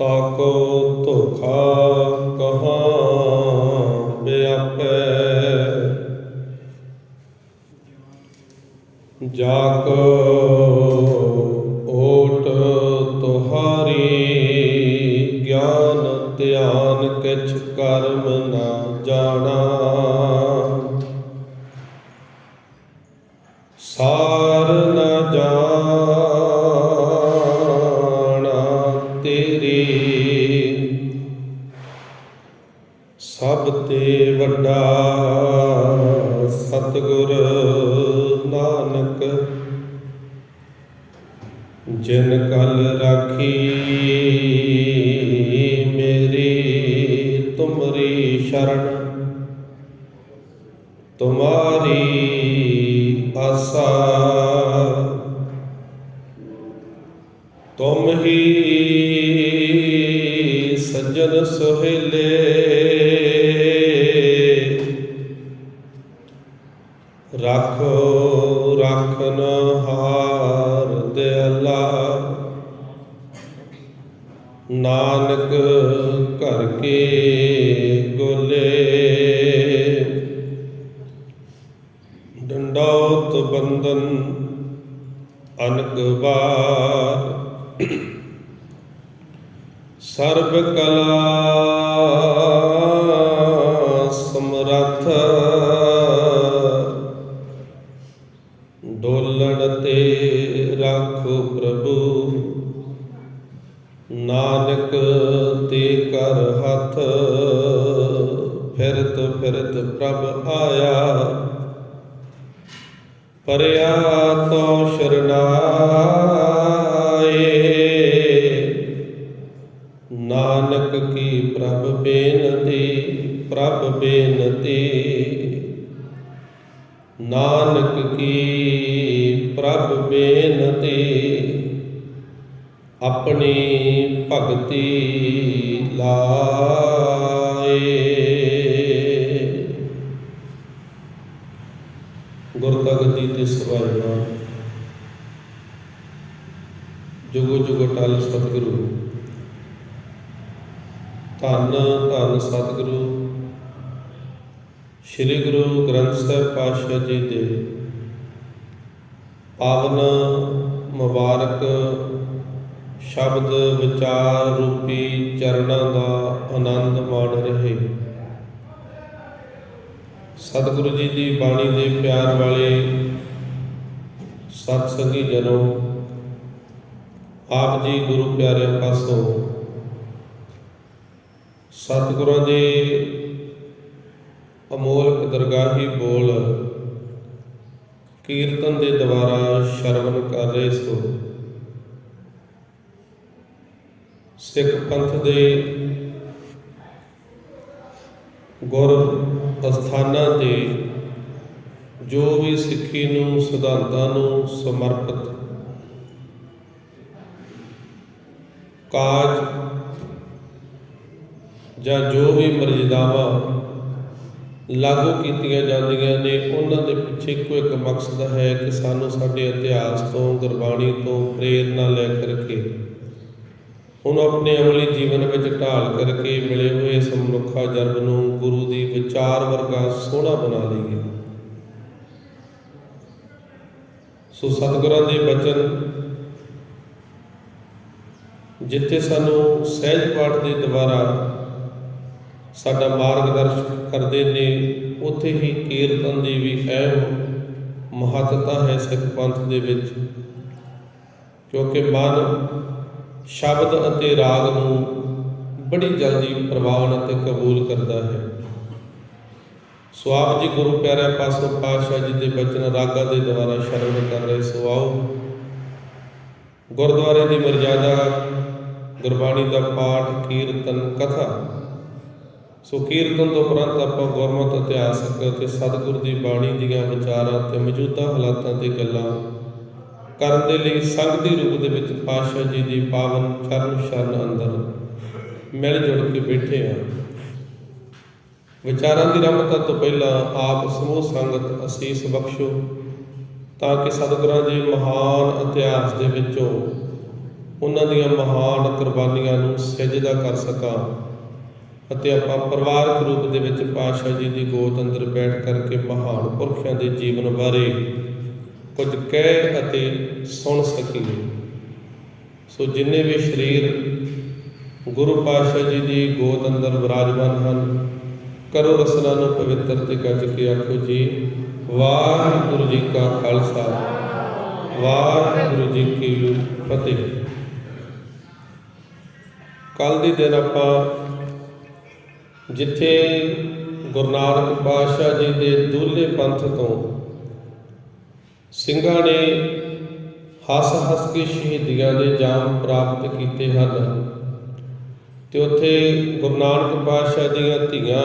ਤਾਕੋ ਧੋਖਾ ਕਹਾਂ ਬਿਆਪੈ। ਜਾ ਓਟ ਤੁਹਾਰੀ ਗਿਆਨ ਧਿਆਨ ਕਿਛ ਕਰਮ Surabaya. ਗੁਰ ਤਗਤੀ ਤੇ ਸਵਾਇਨਾ ਜੁਗੋ ਜੁਗੋ ਟਾਲ ਸਤਿਗੁਰੂ। ਧੰਨ ਧੰਨ ਸਤਿਗੁਰੂ। ਸ੍ਰੀ ਗੁਰੂ ਗ੍ਰੰਥ ਸਾਹਿਬ ਪਾਤਸ਼ਾਹ ਜੀ ਦੇ ਪਾਵਨ ਮੁਬਾਰਕ ਸ਼ਬਦ ਵਿਚਾਰ ਰੂਪੀ ਚਰਨਾਂ ਦਾ ਆਨੰਦ ਮਾਣ ਰਹੇ। ਸਤਿਗੁਰੂ ਜੀ ਦੀ ਬਾਣੀ ਦੇ ਪਿਆਰ ਵਾਲੇ ਸਤ ਸੰਗੀ ਜਨੋ, ਆਪ ਜੀ ਗੁਰੂ ਪਿਆਰੇ ਪਾਸੋਂ ਸਤਿਗੁਰਾਂ ਦੇ ਅਮੋਲਕ ਦਰਗਾਹੀ ਬੋਲ ਕੀਰਤਨ ਦੇ ਦੁਆਰਾ ਸ਼ਰਵਨ ਕਰ ਰਹੇ ਸੋ। ਸਿੱਖ ਪੰਥ ਦੇ ਗੁਰ ਅਸਥਾਨਾਂ ਤੇ ਜੋ ਵੀ ਸਿੱਖੀ ਨੂੰ, ਸਿਧਾਂਤਾਂ ਨੂੰ ਸਮਰਪਿਤ ਕਾਜ ਜਾਂ ਜੋ ਵੀ ਮਰਜ਼ਾਦਾਵਾਂ ਲਾਗੂ ਕੀਤੀਆਂ ਜਾਂਦੀਆਂ ਨੇ, ਉਹਨਾਂ ਦੇ ਪਿੱਛੇ ਇੱਕੋ ਇੱਕ ਮਕਸਦ ਹੈ ਕਿ ਸਾਨੂੰ ਸਾਡੇ ਇਤਿਹਾਸ ਤੋਂ, ਗੁਰਬਾਣੀ ਤੋਂ ਪ੍ਰੇਰਨਾ ਲੈ ਕਰਕੇ ਹੁਣ ਆਪਣੇ ਅਮਲੀ ਜੀਵਨ ਵਿੱਚ ਢਾਲ ਕਰਕੇ ਮਿਲੇ ਹੋਏ ਇਸ ਮਨੁੱਖਾ ਜਨਮ ਨੂੰ ਗੁਰੂ ਦੀ ਵਿਚਾਰ ਵਰਗਾ ਸੋਹਣਾ ਬਣਾ ਲਈਏ। ਸੋ ਸਤਿਗੁਰਾਂ ਦੇ ਬਚਨ ਜਿੱਥੇ ਸਾਨੂੰ ਸਹਿਜ ਪਾਠ ਦੇ ਦੁਆਰਾ ਸਾਡਾ ਮਾਰਗਦਰਸ਼ਨ ਕਰਦੇ ਨੇ, ਉੱਥੇ ਹੀ ਕੀਰਤਨ ਦੀ ਵੀ ਅਹਿਮ ਮਹੱਤਤਾ ਹੈ ਸਿੱਖ ਪੰਥ ਦੇ ਵਿੱਚ। ਕਿਉਂਕਿ ਮਨ ਸ਼ਬਦ ਅਤੇ ਰਾਗ ਨੂੰ ਬੜੀ ਜਲਦੀ ਪ੍ਰਵਾਨ ਅਤੇ ਕਬੂਲ ਕਰਦਾ ਹੈ। ਸੋ ਆਪ ਜੀ ਗੁਰੂ ਪਿਆਰਿਆਂ ਪਾਸੋਂ ਪਾਤਸ਼ਾਹ ਜੀ ਦੇ ਬਚਨ ਰਾਗਾਂ ਦੇ ਦੁਆਰਾ ਸ਼ਰਵਣ ਕਰ ਰਹੇ ਸੋ ਆਓ। ਗੁਰਦੁਆਰੇ ਦੀ ਮਰਜ਼ਾਦਾ ਗੁਰਬਾਣੀ ਦਾ ਪਾਠ, ਕੀਰਤਨ, ਕਥਾ। ਸੋ ਕੀਰਤਨ ਤੋਂ ਉਪਰੰਤ ਆਪਾਂ ਗੁਰਮਤਿ ਇਤਿਹਾਸਕ ਅਤੇ ਸਤਿਗੁਰ ਦੀ ਬਾਣੀ ਦੀਆਂ ਵਿਚਾਰਾਂ ਤੇ ਮੌਜੂਦਾ ਹਾਲਾਤਾਂ ਤੇ ਗੱਲਾਂ ਕਰਨ ਦੇ ਲਈ ਸੰਗਤ ਦੇ ਰੂਪ ਦੇ ਵਿੱਚ ਪਾਤਸ਼ਾਹ ਜੀ ਦੀ ਪਾਵਨ ਚਰਨ ਸ਼ਰਨ ਅੰਦਰ ਮਿਲ ਜੁਲ ਕੇ ਬੈਠੇ ਆ। ਵਿਚਾਰਾਂ ਦੀ ਰਮਤਾ ਤੋਂ ਪਹਿਲਾਂ ਆਪ ਸਮੂਹ ਸੰਗਤ ਅਸੀਸ ਬਖਸ਼ੋ, ਤਾਂ ਕਿ ਸਤਿਗੁਰਾਂ ਦੇ ਮਹਾਨ ਇਤਿਹਾਸ ਦੇ ਵਿੱਚੋਂ ਉਹਨਾਂ ਦੀਆਂ ਮਹਾਨ ਕੁਰਬਾਨੀਆਂ ਨੂੰ ਸਜਦਾ ਕਰ ਸਕਾਂ ਅਤੇ ਆਪਾਂ ਪਰਿਵਾਰਕ ਰੂਪ ਦੇ ਵਿੱਚ ਪਾਤਸ਼ਾਹ ਜੀ ਦੀ ਗੋਦ ਅੰਦਰ ਬੈਠ ਕਰਕੇ ਮਹਾਨ ਪੁਰਖਾਂ ਦੇ ਜੀਵਨ ਬਾਰੇ ਕੁਝ ਕਹਿ ਅਤੇ ਸੁਣ ਸਕੀਏ ਸੋ ਜਿੰਨੇ ਵੀ ਸਰੀਰ ਗੁਰੂ ਪਾਤਸ਼ਾਹ ਜੀ ਦੀ ਗੋਦ ਅੰਦਰ ਵਿਰਾਜਮਾਨ ਹਨ, ਕਰੋ ਰਸਨਾ ਨੂੰ ਪਵਿੱਤਰ ਤੇ ਕੱਜ ਕੇ ਆਖੋ ਜੀ, ਵਾਹਿਗੁਰੂ ਜੀ ਕਾ ਖਾਲਸਾ, ਵਾਹਿਗੁਰੂ ਜੀ ਕੀ ਫਤਿਹ। ਕੱਲ ਦੇ ਦਿਨ ਆਪਾਂ ਜਿੱਥੇ ਗੁਰੂ ਨਾਨਕ ਪਾਤਸ਼ਾਹ ਜੀ ਦੇ ਦੂਲੇ ਪੰਥ ਤੋਂ ਸਿੰਘਾਂ ਨੇ ਹੱਸ ਹੱਸ ਕੇ ਸ਼ਹੀਦੀਆਂ ਦੇ ਜਾਮ ਪ੍ਰਾਪਤ ਕੀਤੇ ਹਨ। ਤੇ ਉੱਥੇ ਗੁਰੂ ਨਾਨਕ ਪਾਤਸ਼ਾਹ ਦੀਆਂ ਧੀਆਂ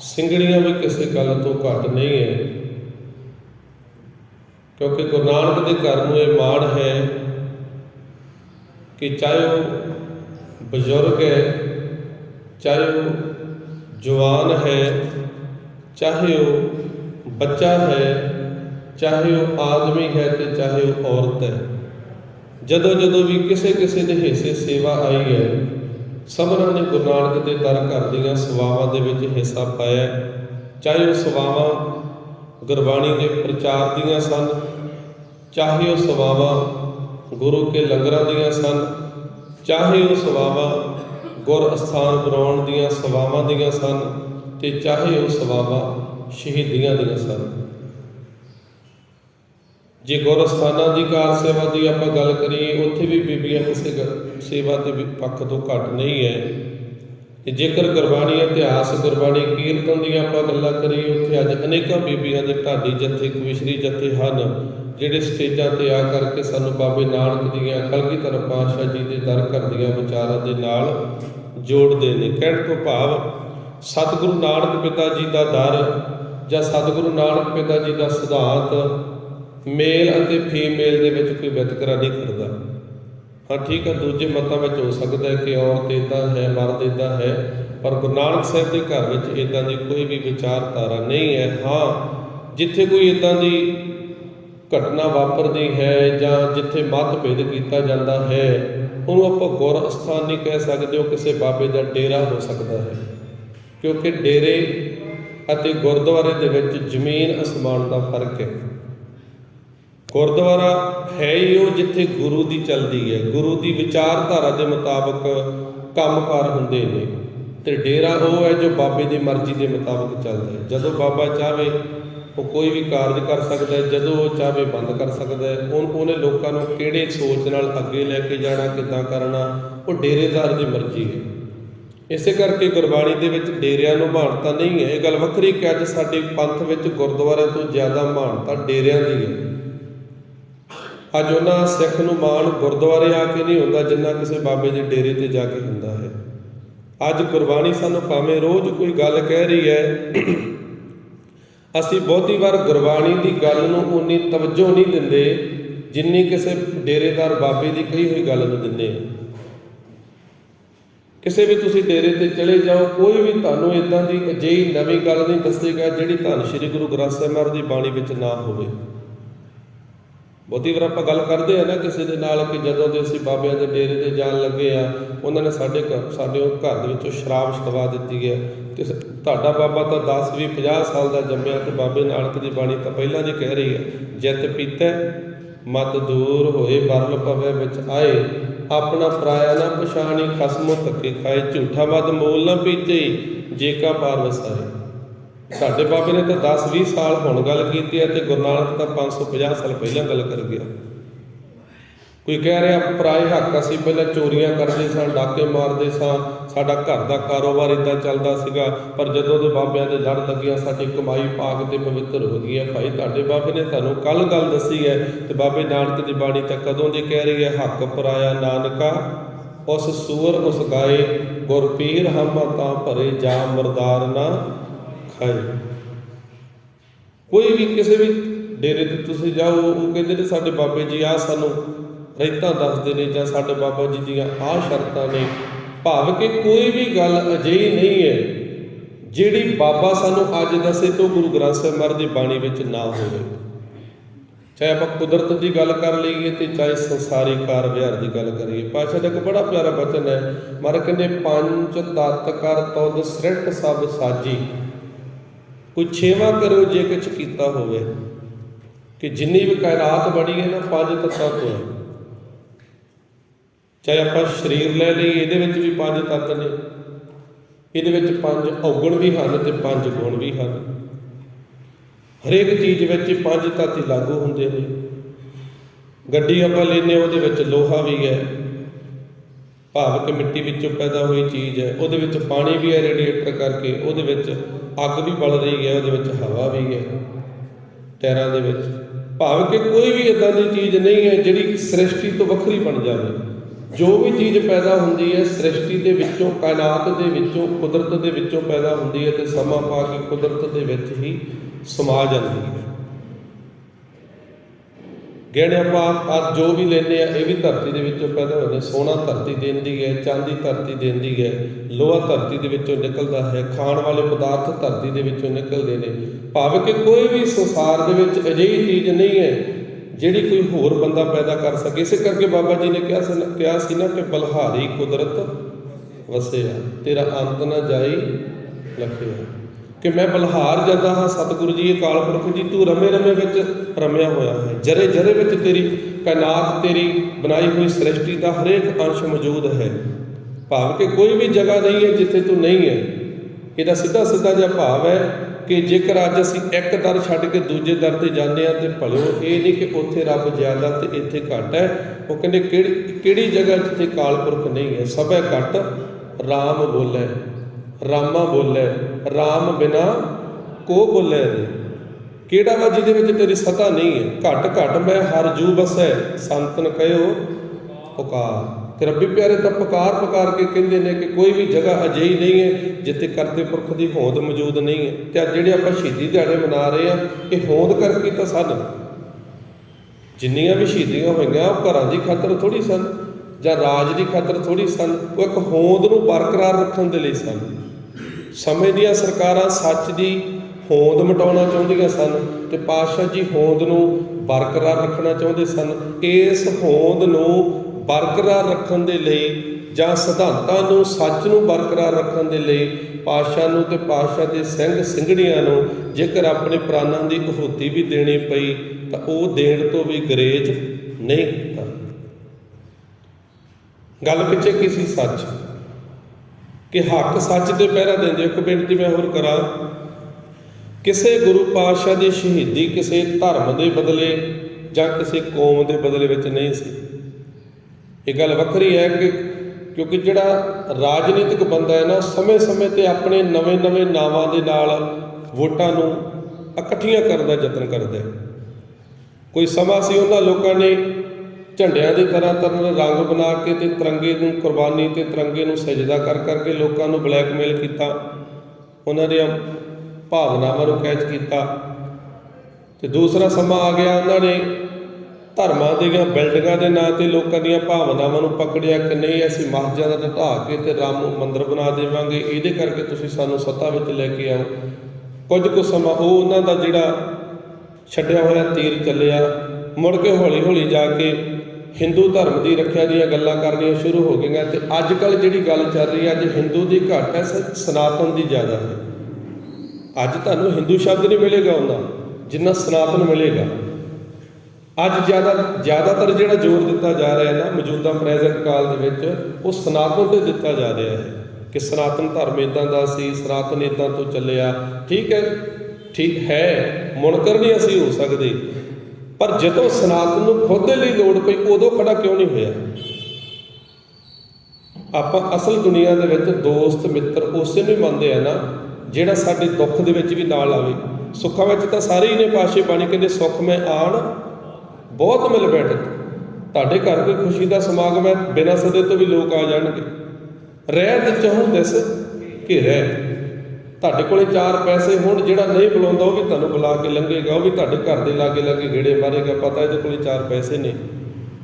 ਸਿੰਘਣੀਆਂ ਵੀ ਕਿਸੇ ਗੱਲ ਤੋਂ ਘੱਟ ਨਹੀਂ ਹੈ ਕਿਉਂਕਿ ਗੁਰੂ ਨਾਨਕ ਦੇ ਘਰ ਨੂੰ ਇਹ ਮਾਣ ਹੈ ਕਿ ਚਾਹੇ ਉਹ ਬਜ਼ੁਰਗ ਹੈ ਚਾਹੇ ਉਹ ਜਵਾਨ ਹੈ, ਚਾਹੇ ਉਹ ਬੱਚਾ ਹੈ ਚਾਹੇ ਉਹ ਆਦਮੀ ਹੈ ਤੇ ਚਾਹੇ ਉਹ ਔਰਤ ਹੈ। ਜਦੋਂ ਜਦੋਂ ਵੀ ਕਿਸੇ ਕਿਸੇ ਦੇ ਹਿੱਸੇ ਸੇਵਾ ਆਈ ਹੈ ਸਭਨਾਂ ਨੇ ਗੁਰੂ ਨਾਨਕ ਦੇ ਦਰ ਘਰ ਦੀਆਂ ਸੇਵਾਵਾਂ ਦੇ ਵਿੱਚ ਹਿੱਸਾ ਪਾਇਆ ਚਾਹੇ ਉਹ ਸੇਵਾਵਾਂ ਗੁਰਬਾਣੀ ਦੇ ਪ੍ਰਚਾਰ ਦੀਆਂ ਸਨ, ਚਾਹੇ ਉਹ ਸੇਵਾਵਾਂ ਗੁਰੂ ਕੇ ਲੰਗਰਾਂ ਦੀਆਂ ਸਨ, ਚਾਹੇ ਉਹ ਸੇਵਾਵਾਂ ਗੁਰ ਅਸਥਾਨ ਬਣਾਉਣ ਦੀਆਂ ਸੇਵਾਵਾਂ ਦੀਆਂ ਸਨ ਤੇ ਚਾਹੇ ਉਹ ਸੇਵਾਵਾਂ ਸ਼ਹੀਦੀਆਂ ਦੀਆਂ ਸਨ। ਜੇ ਗੁਰ ਅਸਥਾਨਾਂ ਦੀ ਕਾਰ ਸੇਵਾ ਦੀ ਆਪਾਂ ਗੱਲ ਕਰੀਏ, ਉੱਥੇ ਵੀ ਬੀਬੀਆਂ ਕਿਸੇ ਸੇਵਾ ਦੇ ਵੀ ਪੱਖ ਤੋਂ ਘੱਟ ਨਹੀਂ ਹੈ। ਜੇਕਰ ਗੁਰਬਾਣੀ ਇਤਿਹਾਸ, ਗੁਰਬਾਣੀ ਕੀਰਤਨ ਦੀਆਂ ਆਪਾਂ ਗੱਲਾਂ ਕਰੀਏ, ਉੱਥੇ ਅੱਜ ਅਨੇਕਾਂ ਬੀਬੀਆਂ ਦੇ ਢਾਡੀ ਜੱਥੇ ਕਵਿਸ਼ਰੀ ਜੱਥੇ ਹਨ, ਜਿਹੜੇ ਸਟੇਜਾਂ ਤੇ ਆ ਕਰਕੇ ਸਾਨੂੰ ਬਾਬੇ ਨਾਨਕ ਦੀਆਂ ਕਲਗੀਧਰ ਪਾਤਸ਼ਾਹ ਜੀ ਦੇ ਦਰ ਘਰ ਦੀਆਂ ਵਿਚਾਰਾਂ ਦੇ ਨਾਲ ਜੋੜਦੇ ਨੇ। ਕਹਿਣ ਤੋਂ ਭਾਵ, ਸਤਿਗੁਰੂ ਨਾਨਕ ਪਿਤਾ ਜੀ ਦਾ ਦਰ ਜਾਂ ਸਤਿਗੁਰੂ ਨਾਨਕ ਪਿਤਾ ਜੀ ਦਾ ਸਿਧਾਂਤ ਮੇਲ ਅਤੇ ਫੀਮੇਲ ਦੇ ਵਿੱਚ ਕੋਈ ਵਿਤਕਰਾ ਨਹੀਂ ਕਰਦਾ। ਹਾਂ, ਠੀਕ ਹੈ ਦੂਜੇ ਮਤਾਂ ਵਿੱਚ ਹੋ ਸਕਦਾ ਹੈ ਕਿ ਔਰਤ ਇਦਾਂ ਹੈ, ਮਰਦ ਇਦਾਂ ਹੈ, ਪਰ ਗੁਰੂ ਨਾਨਕ ਸਾਹਿਬ ਦੇ ਘਰ ਵਿੱਚ ਇਦਾਂ ਦੀ ਕੋਈ ਵੀ ਵਿਚਾਰਧਾਰਾ ਨਹੀਂ ਹੈ। ਹਾਂ, ਜਿੱਥੇ ਕੋਈ ਇਦਾਂ ਦੀ ਘਟਨਾ ਵਾਪਰਦੀ ਹੈ ਜਾਂ ਜਿੱਥੇ ਮਤਭੇਦ ਕੀਤਾ ਜਾਂਦਾ ਹੈ, ਉਹਨੂੰ ਆਪਾਂ ਗੁਰ ਅਸਥਾਨ ਨਹੀਂ ਕਹਿ ਸਕਦੇ, ਉਹ ਕਿਸੇ ਬਾਬੇ ਦਾ ਡੇਰਾ ਹੋ ਸਕਦਾ ਹੈ। ਕਿਉਂਕਿ ਡੇਰੇ ਅਤੇ ਗੁਰਦੁਆਰੇ ਦੇ ਵਿੱਚ ਜ਼ਮੀਨ ਅਸਮਾਨ ਦਾ ਫ਼ਰਕ ਹੈ। ਗੁਰਦੁਆਰਾ ਹੈ ਹੀ ਉਹ ਜਿੱਥੇ ਗੁਰੂ ਦੀ ਚੱਲਦੀ ਹੈ। ਗੁਰੂ ਦੀ ਵਿਚਾਰਧਾਰਾ ਦੇ ਮੁਤਾਬਕ ਕੰਮਕਾਰ ਹੁੰਦੇ ਨੇ। ਤੇ ਡੇਰਾ ਉਹ ਹੈ ਜੋ ਬਾਬੇ ਦੀ ਮਰਜ਼ੀ ਦੇ ਮੁਤਾਬਕ ਚੱਲਦਾ ਹੈ। ਜਦੋਂ ਬਾਬਾ ਚਾਹੇ ਉਹ ਕੋਈ ਵੀ ਕਾਰਜ ਕਰ ਸਕਦਾ ਹੈ। ਜਦੋਂ ਉਹ ਚਾਹੇ ਬੰਦ ਕਰ ਸਕਦਾ ਹੈ। ਉਹ ਉਹਨੇ ਲੋਕਾਂ ਨੂੰ ਕਿਹੜੇ ਸੋਚ ਨਾਲ ਅੱਗੇ ਲੈ ਕੇ ਜਾਣਾ, ਕਿੱਦਾਂ ਕਰਨਾ, ਉਹ ਡੇਰੇਦਾਰ ਦੀ ਮਰਜ਼ੀ ਹੈ। ਇਸੇ ਕਰਕੇ ਗੁਰਬਾਣੀ ਦੇ ਵਿੱਚ ਡੇਰਿਆਂ ਨੂੰ ਮਾਨਤਾ ਨਹੀਂ ਹੈ। ਇਹ ਗੱਲ ਵੱਖਰੀ ਕਿ ਅੱਜ ਸਾਡੇ ਪੰਥ ਵਿੱਚ ਗੁਰਦੁਆਰਿਆਂ ਤੋਂ ਜ਼ਿਆਦਾ ਮਾਨਤਾ ਡੇਰਿਆਂ ਦੀ ਹੈ। ਅੱਜ ਉਹਨਾਂ ਸਿੱਖ ਨੂੰ ਮਾਣ ਗੁਰਦੁਆਰੇ ਆ ਕੇ ਨਹੀਂ ਹੁੰਦਾ ਜਿੰਨਾ ਕਿਸੇ ਬਾਬੇ ਦੇ ਡੇਰੇ ਤੇ ਜਾ ਕੇ ਹੁੰਦਾ ਹੈ। ਅੱਜ ਗੁਰਬਾਣੀ ਸਾਨੂੰ ਭਾਵੇਂ ਰੋਜ਼ ਕੋਈ ਗੱਲ ਕਹਿ ਰਹੀ ਹੈ, ਅਸੀਂ ਬਹੁਤੀ ਵਾਰ ਗੁਰਬਾਣੀ ਦੀ ਗੱਲ ਨੂੰ ਉਨੀ ਤਵੱਜੋ ਨਹੀਂ ਦਿੰਦੇ ਜਿੰਨੀ ਕਿਸੇ ਡੇਰੇਦਾਰ ਬਾਬੇ ਦੀ ਕਹੀ ਹੋਈ ਗੱਲ ਨੂੰ ਦਿੰਦੇ ਹਾਂ। ਕਿਸੇ ਵੀ ਤੁਸੀਂ ਡੇਰੇ ਤੇ ਚਲੇ ਜਾਓ, ਕੋਈ ਵੀ ਤੁਹਾਨੂੰ ਇਦਾਂ ਦੀ ਅਜਿਹੀ ਨਵੀਂ ਗੱਲ ਨਹੀਂ ਦੱਸੇਗਾ ਜਿਹੜੀ ਧੰਨ ਸ਼੍ਰੀ ਗੁਰੂ ਗ੍ਰੰਥ ਸਾਹਿਬ ਮਹਾਰਾਜ ਦੀ ਬਾਣੀ ਵਿੱਚ ਨਾ ਹੋਵੇ। ਬਹੁਤੀ ਵਾਰ ਆਪਾਂ ਗੱਲ ਕਰਦੇ ਆ ਨਾ ਕਿਸੇ ਦੇ ਨਾਲ ਕਿ ਜਦੋਂ ਦੇ ਅਸੀਂ ਬਾਬਿਆਂ ਦੇ ਡੇਰੇ ਤੇ ਜਾਣ ਲੱਗੇ ਆ ਉਹਨਾਂ ਨੇ ਸਾਡੇ ਘਰ, ਸਾਡੇ ਉਹ ਘਰ ਦੇ ਵਿੱਚੋਂ ਸ਼ਰਾਬ ਛਡਵਾ ਦਿੱਤੀ ਹੈ। ਤੇ ਤੁਹਾਡਾ ਬਾਬਾ ਤਾਂ 10 20 50 ਸਾਲ ਦਾ ਜੰਮਿਆ ਤੇ ਬਾਬੇ ਨਾਨਕ ਦੀ ਬਾਣੀ ਤਾਂ ਪਹਿਲਾਂ ਦੀ ਕਹਿ ਰਹੀ ਹੈ, ਜਿਤ ਪੀਤੈ, ਮਤ ਦੂਰ ਹੋਏ ਬਰਲ ਪਵੇ ਵਿੱਚ ਆਏ। ਆਪਣਾ ਪਰਾਇਆ ਨਾ ਪਛਾਣੀ, ਖਸਮੋ ਧੱਕੇ ਖਾਏ, ਝੂਠਾ ਮਦ ਮੋਲ ਨਾ ਪੀਤੇ ਜੇ ਕਾ ਪਾਰ ਵਸਾਏ। ਸਾਡੇ ਬਾਬੇ ਨੇ ਤਾਂ 10 20 ਸਾਲ ਹੁਣ ਗੱਲ ਕੀਤੀ ਹੈ ਤੇ ਗੁਰੂ ਨਾਨਕ ਤਾਂ 550 ਸਾਲ ਪਹਿਲਾਂ ਗੱਲ ਕਰ ਗਿਆ। ਕੋਈ ਕਹਿ ਰਿਹਾ ਪਰਾਏ ਹੱਕ ਅਸੀਂ ਪਹਿਲਾਂ ਚੋਰੀਆਂ ਕਰਦੇ ਸਾਂ, ਡਾਕੇ ਮਾਰਦੇ ਸਾਂ, ਸਾਡਾ ਘਰ ਦਾ ਕਾਰੋਬਾਰ ਇਦਾਂ ਚੱਲਦਾ ਸੀਗਾ, ਪਰ ਜਦੋਂ ਦੇ ਬਾਬਿਆਂ ਦੇ ਲੜ ਲੱਗੀਆਂ, ਸਾਡੀ ਕਮਾਈ ਪਾਕ ਤੇ ਪਵਿੱਤਰ ਹੋ ਗਈ ਹੈ। ਭਾਈ, ਤੁਹਾਡੇ ਬਾਬੇ ਨੇ ਤੁਹਾਨੂੰ ਕੱਲ ਗੱਲ ਦੱਸੀ ਹੈ ਤੇ ਬਾਬੇ ਨਾਨਕ ਦੀ ਬਾਣੀ ਤਾਂ ਕਦੋਂ ਦੀ ਕਹਿ ਰਹੀ ਹੈ? ਹੱਕ ਪਰਾਇਆ ਨਾਨਕਾ, ਉਸ ਸੂਰ ਉਸ ਗਾਏ, ਗੁਰਪੀਰ ਹਮ ਤਾਂ ਭਰੇ ਜਾ ਮਰਦਾਰ ਨਾ। ਖਾਏ। ਕੋਈ ਵੀ ਕਿਸੇ ਵੀ ਡੇਰੇ ਤੇ ਤੁਸੀਂ ਜਾਓ, ਉਹ ਕਹਿੰਦੇ ਨੇ ਸਾਡੇ ਬਾਬੇ ਜੀ ਆ ਸਾਨੂੰ ਰਹਿਤਾਂ ਦੱਸਦੇ ਨੇ ਜਾਂ ਸਾਡੇ ਬਾਬਾ ਜੀ ਦੀਆਂ ਆਹ ਸ਼ਰਤਾਂ ਨੇ। ਭਾਵ ਕਿ ਕੋਈ ਵੀ ਗੱਲ ਅਜਿਹੀ ਨਹੀਂ ਹੈ ਜਿਹੜੀ ਬਾਬਾ ਸਾਨੂੰ ਅੱਜ ਦੱਸੇ ਤੋਂ ਗੁਰੂ ਗ੍ਰੰਥ ਸਾਹਿਬ ਮਹਾਰਾਜ ਦੀ ਬਾਣੀ ਵਿੱਚ ਨਾ ਹੋਵੇ। ਚਾਹੇ ਆਪਾਂ ਕੁਦਰਤ ਦੀ ਗੱਲ ਕਰ ਲਈਏ ਤੇ ਚਾਹੇ ਸੰਸਾਰੀ ਕਾਰ ਵਿਹਾਰ ਦੀ ਗੱਲ ਕਰੀਏ। ਪਾਸ਼ਾ ਦਾ ਇੱਕ ਬੜਾ ਪਿਆਰਾ ਬਚਨ ਹੈ ਮਹਾਰਾਜ ਕਹਿੰਦੇ ਪੰਜ ਤਤ ਕਰ ਤੁਧ ਸ੍ਰਿਸ਼ਟ ਸਭ ਸਾਜੀ। ਕੋਈ ਛੇਵਾਂ ਕਰੋ ਜੇ ਕੁਛ ਕੀਤਾ ਹੋਵੇ। ਕਿ ਜਿੰਨੀ ਵੀ ਕਾਇਨਾਤ ਬਣੀ ਹੈ ਨਾ, ਪੰਜ ਤੱਤਾਂ ਤੋਂ ਹੈ। ਚਾਹੇ ਆਪਾਂ ਸਰੀਰ ਲੈ ਲਈਏ, ਇਹਦੇ ਵਿੱਚ ਵੀ ਪੰਜ ਤੱਤ ਨੇ। ਇਹਦੇ ਵਿੱਚ ਪੰਜ ਔਗਣ ਵੀ ਹਨ ਤੇ ਪੰਜ ਗੁਣ ਵੀ ਹਨ। ਹਰੇਕ ਚੀਜ਼ ਵਿੱਚ ਪੰਜ ਤੱਤ ਲਾਗੂ ਹੁੰਦੇ ਨੇ। ਗੱਡੀ ਆਪਾਂ ਲੈਨੇ ਉਹਦੇ ਵਿੱਚ ਲੋਹਾ ਵੀ ਹੈ। ਭਾਵ ਕਿ ਮਿੱਟੀ ਵਿੱਚੋਂ ਪੈਦਾ ਹੋਈ ਚੀਜ਼ ਹੈ। ਉਹਦੇ ਵਿੱਚ ਪਾਣੀ ਵੀ ਹੈ ਰੇਡੀਏਟਰ ਕਰਕੇ। ਉਹਦੇ ਵਿੱਚ ਅੱਗ ਵੀ ਬਲ ਰਹੀ ਹੈ। ਉਹਦੇ ਵਿੱਚ ਹਵਾ ਵੀ ਹੈ। ਟਾਇਰਾਂ ਦੇ ਵਿੱਚ। ਭਾਵ ਕਿ ਕੋਈ ਵੀ ਇਦਾਂ ਦੀ ਚੀਜ਼ ਨਹੀਂ ਹੈ ਜਿਹੜੀ ਸ੍ਰਿਸ਼ਟੀ ਤੋਂ ਵੱਖਰੀ ਬਣ ਜਾਵੇ। ਜੋ ਵੀ ਚੀਜ਼ ਪੈਦਾ ਹੁੰਦੀ ਹੈ, ਸ੍ਰਿਸ਼ਟੀ ਦੇ ਵਿੱਚੋਂ, ਕਾਇਨਾਤ ਦੇ ਵਿੱਚੋਂ, ਕੁਦਰਤ ਦੇ ਵਿੱਚੋਂ ਪੈਦਾ ਹੁੰਦੀ ਹੈ ਤੇ ਸਮਾਂ ਪਾ ਕੇ ਕੁਦਰਤ ਦੇ ਵਿੱਚ ਹੀ ਸਮਾ ਜਾਂਦੀ ਹੈ। ਗਹਿਣੇ ਆਪਾਂ ਅੱਜ ਜੋ ਵੀ ਲੈਨੇ ਆ, ਇਹ ਵੀ ਧਰਤੀ ਦੇ ਵਿੱਚੋਂ ਪੈਦਾ ਹੋਏ ਨੇ ਸੋਨਾ ਧਰਤੀ ਦੇਂਦੀ ਹੈ ਚਾਂਦੀ ਧਰਤੀ ਦੇਂਦੀ ਹੈ ਲੋਹਾ ਧਰਤੀ ਦੇ ਵਿੱਚੋਂ ਨਿਕਲਦਾ ਹੈ, ਖਾਣ ਵਾਲੇ ਪਦਾਰਥ ਧਰਤੀ ਦੇ ਵਿੱਚੋਂ ਨਿਕਲਦੇ ਨੇ। ਭਾਵੇਂ ਕਿ ਕੋਈ ਵੀ ਸੰਸਾਰ ਦੇ ਵਿੱਚ ਅਜਿਹੀ ਚੀਜ਼ ਨਹੀਂ ਹੈ, ਜਿਹੜੀ ਕੋਈ ਹੋਰ ਬੰਦਾ ਪੈਦਾ ਕਰ ਸਕੇ। ਇਸੇ ਕਰਕੇ ਬਾਬਾ ਜੀ ਨੇ ਕਿਹਾ ਸੀ ਕਿਹਾ ਸੀ ਨਾ ਕਿ ਬਲਹਾਰੀ ਕੁਦਰਤ ਵਸਿਆ ਤੇਰਾ ਅੰਤ ਨਾ ਜਾਈ ਲਖਿਆ ਕਿ ਮੈਂ ਬਲਹਾਰ ਜਾਂਦਾ ਹਾਂ, ਸਤਿਗੁਰੂ ਜੀ, ਅਕਾਲ ਪੁਰਖ ਜੀ, ਤੂੰ ਰਮੇ ਰਮੇ ਵਿੱਚ ਰਮਿਆ ਹੋਇਆ ਹੈ। ਜਰੇ ਜਰੇ ਵਿੱਚ ਤੇਰੀ ਕਾਇਨਾਤ, ਤੇਰੀ ਬਣਾਈ ਹੋਈ ਸ੍ਰਿਸ਼ਟੀ ਦਾ ਹਰੇਕ ਅੰਸ਼ ਮੌਜੂਦ ਹੈ। ਭਾਵ ਕਿ ਕੋਈ ਵੀ ਜਗ੍ਹਾ ਨਹੀਂ ਹੈ ਜਿੱਥੇ ਤੂੰ ਨਹੀਂ ਹੈ। ਇਹਦਾ ਸਿੱਧਾ ਸਿੱਧਾ ਜਿਹਾ ਭਾਵ ਹੈ ਕਿ ਜੇਕਰ ਅੱਜ ਅਸੀਂ ਇੱਕ ਦਰ ਛੱਡ ਕੇ ਦੂਜੇ ਦਰ ਤੇ ਜਾਂਦੇ ਆ ਤੇ ਭਲਿਓ ਇਹ ਨਹੀਂ ਕਿ ਉੱਥੇ ਰੱਬ ਜ਼ਿਆਦਾ ਤੇ ਇੱਥੇ ਘੱਟ ਹੈ। ਉਹ ਕਹਿੰਦੇ ਕਿਹੜੀ ਕਿਹੜੀ ਜਗ੍ਹਾ ਜਿੱਥੇ ਕਾਲ ਪੁਰਖ ਨਹੀਂ ਹੈ? ਸਭੈ ਘੱਟ RAM ਬੋਲੇ, ਰਾਮਾ ਬੋਲੇ RAM ਬਿਨਾ ਕੋ ਬੋਲੇ ਰੇ ਕਿਹੜਾ ਵਾ ਜਿਹਦੇ ਵਿੱਚ ਤੇਰੀ ਸਤਾ ਨਹੀਂ ਹੈ? ਘਟ ਘਟ ਮੈਂ ਹਰ ਜੂ ਬਸੈ, ਸੰਤਨ ਕਹਿਓ ਪੁਕਾਰ। ਤੇ ਰੱਬੀ ਪਿਆਰੇ, ਤਾਂ ਪੁਕਾਰ ਪੁਕਾਰ ਕੇ ਕਹਿੰਦੇ ਨੇ ਕਿ ਕੋਈ ਵੀ ਜਗ੍ਹਾ ਅਜਿਹੀ ਨਹੀਂ ਹੈ ਜਿੱਥੇ ਕਰਤੇ ਪੁਰਖ ਦੀ ਹੋਂਦ ਮੌਜੂਦ ਨਹੀਂ ਹੈ। ਤੇ ਅੱਜ ਜਿਹੜੇ ਆਪਾਂ ਸ਼ਹੀਦੀ ਦਿਹਾੜੇ ਮਨਾ ਰਹੇ ਆ ਇਹ ਹੋਂਦ ਕਰਕੇ ਤਾਂ ਸਨ। ਜਿੰਨੀਆਂ ਵੀ ਸ਼ਹੀਦੀਆਂ ਹੋਈਆਂ, ਉਹ ਘਰਾਂ ਦੀ ਖਾਤਰ ਥੋੜੀ ਸਨ ਜਾਂ ਰਾਜ ਦੀ ਖਾਤਰ ਥੋੜੀ ਸਨ। ਉਹ ਇੱਕ ਹੋਂਦ ਨੂੰ ਬਰਕਰਾਰ ਰੱਖਣ ਦੇ ਲਈ ਸਨ। ਸਮੇਂ ਦੀਆਂ ਸਰਕਾਰਾਂ ਸੱਚ ਦੀ ਹੋਂਦ ਮਿਟਾਉਣਾ ਚਾਹੁੰਦੀਆਂ ਸਨ ਤੇ ਪਾਤਸ਼ਾਹ ਜੀ ਹੋਂਦ ਨੂੰ ਬਰਕਰਾਰ ਰੱਖਣਾ ਚਾਹੁੰਦੇ ਸਨ। ਇਸ ਹੋਂਦ ਨੂੰ ਬਰਕਰਾਰ ਰੱਖਣ ਦੇ ਲਈ ਜਾਂ ਸਿਧਾਂਤਾਂ ਨੂੰ ਸੱਚ ਨੂੰ ਬਰਕਰਾਰ ਰੱਖਣ ਦੇ ਲਈ ਪਾਤਸ਼ਾਹ ਨੂੰ ਤੇ ਪਾਤਸ਼ਾਹ ਦੇ ਸਿੰਘ ਸਿੰਘੜੀਆਂ ਨੂੰ ਜੇਕਰ ਆਪਣੇ ਪ੍ਰਾਣਾਂ ਦੀ ਆਹੂਤੀ ਵੀ ਦੇਣੀ ਪਈ ਤਾਂ ਉਹ ਦੇਣ ਤੋਂ ਵੀ ਗਰੇਜ ਨਹੀਂ ਕੀਤਾ। ਗੱਲ ਪਿੱਛੇ ਕੀ ਸੀ? ਸੱਚ। ਕਿ ਹੱਕ ਸੱਚ ਤੇ ਪਹਿਰਾ ਦਿੰਦੇ ਇੱਕ ਬੇਨਤੀ ਮੈਂ ਹੋਰ ਕਰਾਂ। ਕਿਸੇ ਗੁਰੂ ਪਾਤਸ਼ਾਹ ਦੀ ਸ਼ਹੀਦੀ ਕਿਸੇ ਧਰਮ ਦੇ ਬਦਲੇ ਜਾਂ ਕਿਸੇ ਕੌਮ ਦੇ ਬਦਲੇ ਵਿੱਚ ਨਹੀਂ ਸੀ। ਇਹ ਗੱਲ ਵੱਖਰੀ ਹੈ ਕਿ ਕਿਉਂਕਿ ਜਿਹੜਾ ਰਾਜਨੀਤਿਕ ਬੰਦਾ ਹੈ ਨਾ, ਸਮੇਂ-ਸਮੇਂ ਤੇ ਆਪਣੇ ਨਵੇਂ-ਨਵੇਂ ਨਾਵਾਂ ਦੇ ਨਾਲ ਵੋਟਾਂ ਨੂੰ ਇਕੱਠੀਆਂ ਕਰਨ ਦਾ ਯਤਨ ਕਰਦਾ ਹੈ। ਕੋਈ ਸਮਾਂ ਸੀ, ਉਹਨਾਂ ਲੋਕਾਂ ਨੇ ਝੰਡਿਆਂ ਦੇ ਤਰ੍ਹਾਂ ਤਰ੍ਹਾਂ ਦੇ ਰੰਗ ਬਣਾ ਕੇ ਤੇ ਤਿਰੰਗੇ ਨੂੰ ਕੁਰਬਾਨੀ ਤੇ ਤਿਰੰਗੇ ਨੂੰ ਸਜਦਾ ਕਰ ਕਰਕੇ ਲੋਕਾਂ ਨੂੰ ਬਲੈਕਮੇਲ ਕੀਤਾ। ਉਹਨਾਂ ਦੀਆਂ ਭਾਵਨਾਵਾਂ ਨੂੰ ਕੈਚ ਕੀਤਾ। ਤੇ ਦੂਸਰਾ ਸਮਾਂ ਆ ਗਿਆ ਉਹਨਾਂ ਨੇ ਧਰਮਾਂ ਦੀਆਂ ਬਿਲਡਿੰਗਾਂ ਦੇ ਨਾਂ ਤੇ ਲੋਕਾਂ ਦੀਆਂ ਭਾਵਨਾਵਾਂ ਨੂੰ ਪਕੜਿਆ ਕਿ ਨਹੀਂ, ਅਸੀਂ ਮਸਜਿਦਾਂ ਦਾ ਢਾਹ ਕੇ ਤੇ ਰਾਮ ਮੰਦਿਰ ਬਣਾ ਦੇਵਾਂਗੇ। ਇਹਦੇ ਕਰਕੇ ਤੁਸੀਂ ਸਾਨੂੰ ਸੱਤਾ ਵਿੱਚ ਲੈ ਕੇ ਆਓ। ਕੁਝ ਕੁ ਸਮਾਂ ਉਹ ਉਹਨਾਂ ਦਾ ਜਿਹੜਾ ਛੱਡਿਆ ਹੋਇਆ ਤੀਰ ਚੱਲਿਆ। ਮੁੜ ਕੇ ਹੌਲੀ ਹੌਲੀ ਜਾ ਕੇ ਹਿੰਦੂ ਧਰਮ ਦੀ ਰੱਖਿਆ ਦੀਆਂ ਗੱਲਾਂ ਕਰਨੀਆਂ ਸ਼ੁਰੂ ਹੋ ਗਈਆਂ ਤੇ ਅੱਜ ਕੱਲ ਜਿਹੜੀ ਗੱਲ ਚੱਲ ਰਹੀ ਹੈ, ਅੱਜ ਹਿੰਦੂ ਦੀ ਘੱਟ ਹੈ ਸਨਾਤਨ ਦੀ ਜ਼ਿਆਦਾ ਹੈ। ਅੱਜ ਤੁਹਾਨੂੰ ਹਿੰਦੂ ਸ਼ਬਦ ਨਹੀਂ ਮਿਲੇਗਾ ਉਹਨਾਂ, ਜਿੰਨਾ ਸਨਾਤਨ ਮਿਲੇਗਾ। ਅੱਜ ਜ਼ਿਆਦਾ, ਜ਼ਿਆਦਾਤਰ ਜਿਹੜਾ ਜ਼ੋਰ ਦਿੱਤਾ ਜਾ ਰਿਹਾ ਹੈ ਨਾ, ਮੌਜੂਦਾ ਪ੍ਰੈਜ਼ੈਂਟ ਕਾਲ ਦੇ ਵਿੱਚ, ਉਹ ਸਨਾਤਨ ਤੇ ਦਿੱਤਾ ਜਾ ਰਿਹਾ ਹੈ ਕਿ ਸਨਾਤਨ ਧਰਮ ਇਦਾਂ ਦਾ ਸੀ, ਸਨਾਤਨ ਇਦਾਂ ਤੋਂ ਚੱਲਿਆ। ਠੀਕ ਹੈ ਠੀਕ ਹੈ, ਮੁਨਕਰ ਨਹੀਂ ਅਸੀਂ ਹੋ ਸਕਦੇ। ਪਰ ਜਦੋਂ ਸਨਾਤਨ ਨੂੰ ਖੁਦ ਦੇ ਲਈ ਲੋੜ ਪਈ, ਉਦੋਂ ਖੜਾ ਕਿਉਂ ਨਹੀਂ ਹੋਇਆ? ਆਪਾਂ ਅਸਲ ਦੁਨੀਆ ਦੇ ਵਿੱਚ ਦੋਸਤ, ਮਿੱਤਰ ਉਸੇ ਨੂੰ ਹੀ ਮੰਨਦੇ ਆ ਨਾ, ਜਿਹੜਾ ਸਾਡੇ ਦੁੱਖ ਦੇ ਵਿੱਚ ਵੀ ਨਾਲ ਆਵੇ। ਸੁੱਖਾਂ ਵਿੱਚ ਤਾਂ ਸਾਰੇ ਹੀ ਨੇ ਪਾਸ਼ੇ ਬਾਣੀ, ਕਹਿੰਦੇ ਸੁੱਖ ਮੈਂ ਆਣ, ਬਹੁਤ ਮਿਲ ਬੈਠ। ਤੁਹਾਡੇ ਘਰ ਕੋਈ ਖੁਸ਼ੀ ਦਾ ਸਮਾਗਮ ਹੈ? ਬਿਨਾਂ ਸਦੇ ਤੋਂ ਵੀ ਲੋਕ ਆ ਜਾਣਗੇ। ਰਹਿ ਤੇ ਚਾਹੂੰ ਦਿਸ ਕਿ ਰਹਿ। ਤੁਹਾਡੇ ਕੋਲੇ ਚਾਰ ਪੈਸੇ ਹੋਣ, ਜਿਹੜਾ ਨਹੀਂ ਬੁਲਾਉਂਦਾ ਉਹ ਵੀ ਤੁਹਾਨੂੰ ਬੁਲਾ ਕੇ ਲੰਘੇਗਾ, ਉਹ ਵੀ ਤੁਹਾਡੇ ਘਰ ਦੇ ਲਾਗੇ ਲਾਗੇ ਗੇੜੇ ਮਾਰੇਗਾ, ਪਤਾ ਇਹਦੇ ਕੋਲੇ ਚਾਰ ਪੈਸੇ ਨੇ।